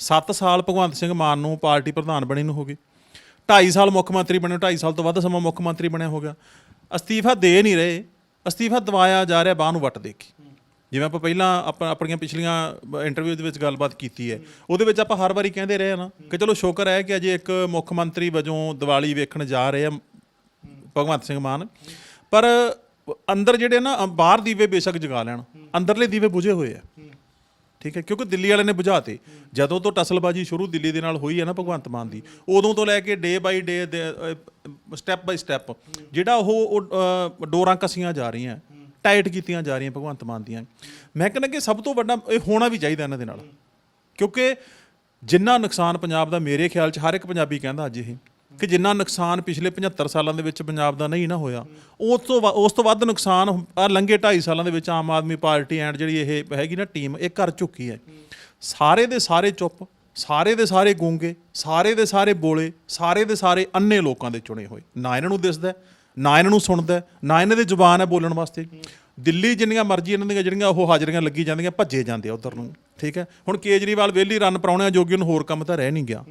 7 ਸਾਲ ਭਗਵੰਤ ਸਿੰਘ ਮਾਨ ਨੂੰ ਪਾਰਟੀ ਪ੍ਰਧਾਨ ਬਣੇ ਨੂੰ ਹੋ ਗਏ 2.5 ਸਾਲ ਮੁੱਖ ਮੰਤਰੀ ਬਣੇ 2.5 ਸਾਲ ਤੋਂ ਵੱਧ ਸਮਾਂ ਮੁੱਖ ਮੰਤਰੀ ਬਣਿਆ ਹੋ ਗਿਆ। ਅਸਤੀਫਾ ਦੇ ਨਹੀਂ ਰਹੇ। ਅਸਤੀਫਾ ਦਵਾਇਆ ਜਾ ਰਿਹਾ, ਬਾਹ ਨੂੰ ਵੱਟ ਦੇ ਕੇ। ਜਿਵੇਂ ਆਪਾਂ ਪਹਿਲਾਂ ਆਪਾਂ ਆਪਣੀਆਂ ਪਿਛਲੀਆਂ ਇੰਟਰਵਿਊ ਦੇ ਵਿੱਚ ਗੱਲਬਾਤ ਕੀਤੀ ਹੈ। ਉਹਦੇ ਵਿੱਚ ਆਪਾਂ ਹਰ ਵਾਰੀ ਕਹਿੰਦੇ ਰਹੇ ਆ ਨਾ ਕਿ ਚਲੋ ਸ਼ੁਕਰ ਹੈ ਕਿ ਅਜੇ ਇੱਕ ਮੁੱਖ ਮੰਤਰੀ ਵਜੋਂ ਦੀਵਾਲੀ ਵੇਖਣ ਜਾ ਰਹੇ ਆ ਭਗਵੰਤ ਸਿੰਘ ਮਾਨ। ਪਰ ਅੰਦਰ ਜਿਹੜੇ ਨਾ, ਬਾਹਰ ਦੀਵੇ ਬੇਸ਼ੱਕ ਜਗਾ ਲੈਣ। ਅੰਦਰਲੇ ਦੀਵੇ ਬੁਝੇ ਹੋਏ ਆ। ਠੀਕ ਹੈ? ਕਿਉਂਕਿ ਦਿੱਲੀ ਵਾਲੇ ਨੇ ਬੁਝਾਤੇ। ਜਦੋਂ ਤੋਂ ਟਸਲਬਾਜੀ ਸ਼ੁਰੂ ਦਿੱਲੀ ਦੇ ਨਾਲ ਹੋਈ ਹੈ ਨਾ ਭਗਵੰਤ ਮਾਨ ਦੀ ਉਦੋਂ ਤੋਂ ਲੈ ਕੇ ਡੇ ਬਾਈ ਡੇ ਸਟੈਪ ਬਾਈ ਸਟੈਪ ਜਿਹੜਾ ਉਹ ਉਹ, ਡੋਰਾਂ ਕਸੀਆਂ ਜਾ ਰਹੀਆਂ ਟਾਈਟ ਕੀਤੀਆਂ ਜਾ ਰਹੀਆਂ ਭਗਵੰਤ ਮਾਨ ਦੀਆਂ। ਮੈਂ ਕਹਿੰਦਾ ਕਿ ਸਭ ਤੋਂ ਵੱਡਾ ਇਹ ਹੋਣਾ ਵੀ ਚਾਹੀਦਾ ਇਹਨਾਂ ਦੇ ਨਾਲ। ਕਿਉਂਕਿ ਜਿੰਨਾ ਨੁਕਸਾਨ ਪੰਜਾਬ ਦਾ ਮੇਰੇ ਖਿਆਲ 'ਚ ਹਰ ਇੱਕ ਪੰਜਾਬੀ ਕਹਿੰਦਾ ਅੱਜ ਇਹ। ਕਿ ਜਿੰਨਾ ਨੁਕਸਾਨ ਪਿਛਲੇ 75 ਸਾਲਾਂ ਦੇ ਵਿੱਚ ਪੰਜਾਬ ਦਾ ਨਹੀਂ ਨਾ ਹੋਇਆ, ਉਸ ਤੋਂ ਵ- ਉਸ ਤੋਂ ਵੱਧ ਨੁਕਸਾਨ ਆ ਲੰਘੇ 2.5 ਸਾਲਾਂ ਦੇ ਵਿੱਚ ਆਮ ਆਦਮੀ ਪਾਰਟੀ ਐਂਡ ਜਿਹੜੀ ਇਹ ਹੈਗੀ ਨਾ ਟੀਮ, ਇਹ ਕਰ ਚੁੱਕੀ ਹੈ। ਸਾਰੇ ਦੇ ਸਾਰੇ ਚੁੱਪ, ਸਾਰੇ ਦੇ ਸਾਰੇ ਗੂੰਗੇ, ਸਾਰੇ ਦੇ ਸਾਰੇ ਬੋਲੇ, ਸਾਰੇ ਦੇ ਸਾਰੇ ਅੰਨੇ ਲੋਕਾਂ ਦੇ ਚੁਣੇ ਹੋਏ। ਨਾ ਇਹਨਾਂ ਨੂੰ ਦਿਸਦਾ, ਨਾ ਇਹਨਾਂ ਨੂੰ ਸੁਣਦਾ, ਨਾ ਇਹਨਾਂ ਦੀ ਜ਼ੁਬਾਨ ਹੈ ਬੋਲਣ ਵਾਸਤੇ। ਦਿੱਲੀ ਜਿੰਨੀਆਂ ਮਰਜ਼ੀ ਇਹਨਾਂ ਦੀਆਂ ਜਿਹੜੀਆਂ ਉਹ ਹਾਜ਼ਰੀਆਂ ਲੱਗੀ ਜਾਂਦੀਆਂ, ਭੱਜੇ ਜਾਂਦੇ ਆ ਉਧਰ ਨੂੰ, ਠੀਕ ਹੈ? ਹੁਣ ਕੇਜਰੀਵਾਲ ਵੇਲੀ ਰਨ ਪਰਾਉਣਿਆਂ ਜੋਗੀ ਨੂੰ ਹੋਰ ਕੰਮ ਤਾਂ ਰਹਿ ਨਹੀਂ ਗਿਆ।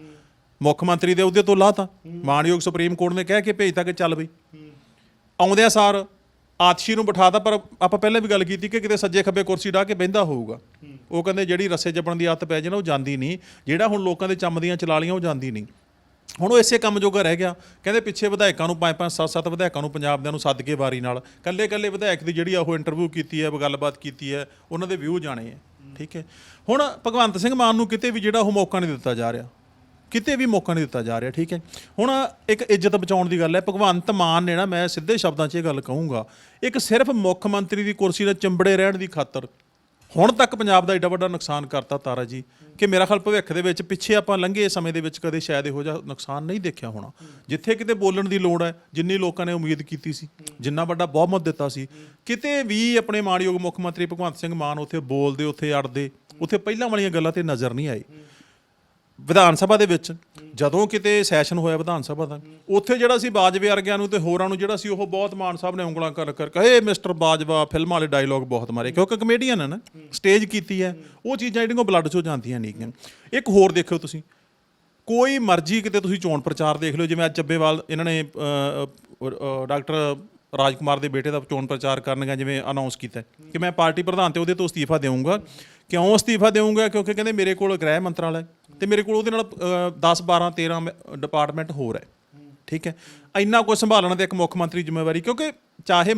ਮੁੱਖ ਮੰਤਰੀ ਦੇ ਅਹੁਦੇ ਤੋਂ ਲਾਤਾ। ਮਾਨਯੋਗ ਸੁਪਰੀਮ ਕੋਰਟ ਨੇ ਕਹਿ ਕੇ ਭੇਜਤਾ ਕਿ ਚੱਲ ਬਈ। ਆਉਂਦਿਆਂ ਸਾਰ ਆਤਸ਼ੀ ਨੂੰ ਬਿਠਾਤਾ, ਪਰ ਆਪਾਂ ਪਹਿਲਾਂ ਵੀ ਗੱਲ ਕੀਤੀ ਕਿ ਕਿਤੇ ਸੱਜੇ ਖੱਬੇ ਕੁਰਸੀ ਢਾ ਕੇ ਬਹਿੰਦਾ ਹੋਊਗਾ। ਉਹ ਕਹਿੰਦੇ ਜਿਹੜੀ ਰੱਸੇ ਜਪਣ ਦੀ ਆਦਤ ਪੈ ਜੇ ਨਾ, ਉਹ ਜਾਂਦੀ ਨਹੀਂ। ਜਿਹੜਾ ਹੁਣ ਲੋਕਾਂ ਦੇ ਚੰਮ ਦੀਆਂ ਚਲਾ ਲੀਆਂ ਉਹ ਜਾਂਦੀ ਨਹੀਂ। ਹੁਣ ਉਹ ਇਸੇ ਕੰਮ ਜੋਗਾ ਰਹਿ ਗਿਆ। ਕਹਿੰਦੇ ਪਿੱਛੇ ਵਿਧਾਇਕਾਂ ਨੂੰ ਪੰਜ ਪੰਜ, ਸੱਤ ਸੱਤ ਵਿਧਾਇਕਾਂ ਨੂੰ ਪੰਜਾਬ ਦਿਆਂ ਨੂੰ ਸੱਦ ਕੇ ਵਾਰੀ ਨਾਲ। ਕੱਲੇ ਕੱਲੇ ਵਿਧਾਇਕ ਦੀ ਜਿਹੜੀ ਆ ਉਹ ਇੰਟਰਵਿਊ ਕੀਤੀ ਹੈ ਗੱਲਬਾਤ ਕੀਤੀ ਹੈ, ਉਹਨਾਂ ਦੇ ਵਿਊ ਜਾਣੇ ਹੈ। ਠੀਕ ਹੈ। ਹੁਣ ਭਗਵੰਤ ਸਿੰਘ ਮਾਨ ਨੂੰ ਕਿਤੇ ਵੀ ਜਿਹੜਾ ਉਹ ਮੌਕਾ ਨਹੀਂ ਦਿੱਤਾ ਜਾ ਰਿਹਾ। ਕਿਤੇ ਵੀ ਮੌਕਾ ਨਹੀਂ ਦਿੱਤਾ ਜਾ ਰਿਹਾ, ਠੀਕ ਹੈ। ਹੁਣ ਇੱਕ ਇੱਜ਼ਤ ਬਚਾਉਣ ਦੀ ਗੱਲ ਹੈ, ਭਗਵੰਤ ਮਾਨ ਨੇ ਨਾ, ਮੈਂ ਸਿੱਧੇ ਸ਼ਬਦਾਂ 'ਚ ਇਹ ਗੱਲ ਕਹੂੰਗਾ, ਇੱਕ ਸਿਰਫ ਮੁੱਖ ਮੰਤਰੀ ਦੀ ਕੁਰਸੀ ਨਾਲ ਚੰਬੜੇ ਰਹਿਣ ਦੀ ਖਾਤਰ ਹੁਣ ਤੱਕ ਪੰਜਾਬ ਦਾ ਏਡਾ ਵੱਡਾ ਨੁਕਸਾਨ ਕਰਤਾ ਤਾਰਾ ਜੀ, ਕਿ ਮੇਰਾ ਖਿਆਲ ਭਵਿੱਖ ਦੇ ਵਿੱਚ ਪਿੱਛੇ ਆਪਾਂ ਲੰਘੇ ਸਮੇਂ ਦੇ ਵਿੱਚ ਕਦੇ ਸ਼ਾਇਦ ਇਹੋ ਜਿਹਾ ਨੁਕਸਾਨ ਨਹੀਂ ਦੇਖਿਆ ਹੋਣਾ। ਜਿੱਥੇ ਕਿਤੇ ਬੋਲਣ ਦੀ ਲੋੜ ਹੈ, ਜਿੰਨੀ ਲੋਕਾਂ ਨੇ ਉਮੀਦ ਕੀਤੀ ਸੀ, ਜਿੰਨਾ ਵੱਡਾ ਬਹੁਮਤ ਦਿੱਤਾ ਸੀ, ਕਿਤੇ ਵੀ ਆਪਣੇ ਮਾਣਯੋਗ ਮੁੱਖ ਮੰਤਰੀ ਭਗਵੰਤ ਸਿੰਘ ਮਾਨ ਉੱਥੇ ਬੋਲਦੇ, ਉੱਥੇ ਅੜਦੇ, ਉੱਥੇ ਪਹਿਲਾਂ ਵਾਲੀਆਂ ਗੱਲਾਂ ਤੇ ਨਜ਼ਰ ਨਹੀਂ ਆਏ ਵਿਧਾਨ ਸਭਾ ਦੇ ਵਿੱਚ, ਜਦੋਂ ਕਿਤੇ ਸੈਸ਼ਨ ਹੋਇਆ ਵਿਧਾਨ ਸਭਾ ਦਾ, ਉੱਥੇ ਜਿਹੜਾ ਸੀ ਬਾਜਵੇ ਵਰਗਿਆਂ ਨੂੰ ਤੇ ਹੋਰਾਂ ਨੂੰ ਜਿਹੜਾ ਸੀ ਉਹ ਬਹੁਤ ਮਾਨ ਸਾਹਿਬ ਨੇ ਉਂਗਲਾਂ ਕਰ ਕਰ ਕਹੇ, ਮਿਸਟਰ ਬਾਜਵਾ, ਫਿਲਮਾਂ ਵਾਲੇ ਡਾਇਲੌਗ ਬਹੁਤ ਮਾਰੇ। ਕਿਉਂਕਿ ਕਮੇਡੀਅਨ ਹੈ ਨਾ ਸਟੇਜ ਕੀਤੀ ਹੈ, ਉਹ ਚੀਜ਼ਾਂ ਜਿਹੜੀਆਂ ਬਲੱਡ 'ਚੋਂ ਜਾਂਦੀਆਂ ਨਹੀਂਆਂ ਇੱਕ ਹੋਰ ਦੇਖਿਓ ਤੁਸੀਂ, ਕੋਈ ਮਰਜ਼ੀ ਕਿਤੇ ਤੁਸੀਂ ਚੋਣ ਪ੍ਰਚਾਰ ਦੇਖ ਲਿਓ, ਜਿਵੇਂ ਅੱਜ ਚੱਬੇਵਾਲ, ਇਹਨਾਂ ਨੇ ਡਾਕਟਰ ਰਾਜਕੁਮਾਰ ਦੇ ਬੇਟੇ ਦਾ ਚੋਣ ਪ੍ਰਚਾਰ ਕਰਨ ਜਿਵੇਂ ਅਨਾਉਂਸ ਕੀਤਾ ਕਿ ਮੈਂ ਪਾਰਟੀ ਪ੍ਰਧਾਨ ਤੇ ਉਹਦੇ ਤੋਂ ਅਸਤੀਫਾ ਦੇਵਾਂਗਾ ਕਿਉਂ ਅਸਤੀਫਾ ਦੇਵਾਂਗਾ ਕਿਉਂਕਿ ਕਹਿੰਦੇ ਮੇਰੇ ਕੋਲ ਗ੍ਰਹਿ ਮੰਤਰਾਲਾ ਹੈ ਤੇ ਮੇਰੇ ਕੋਲ ਉਹਦੇ ਨਾਲ 10 12 13 ਡਿਪਾਰਟਮੈਂਟ ਹੋਰ ਹੈ। ਠੀਕ ਹੈ? ਇੰਨਾ ਕੁਝ ਸੰਭਾਲਣ ਦੇ ਇੱਕ ਮੁੱਖ ਮੰਤਰੀ ਜ਼ਿੰਮੇਵਾਰੀ, ਕਿਉਂਕਿ ਚਾਹੇ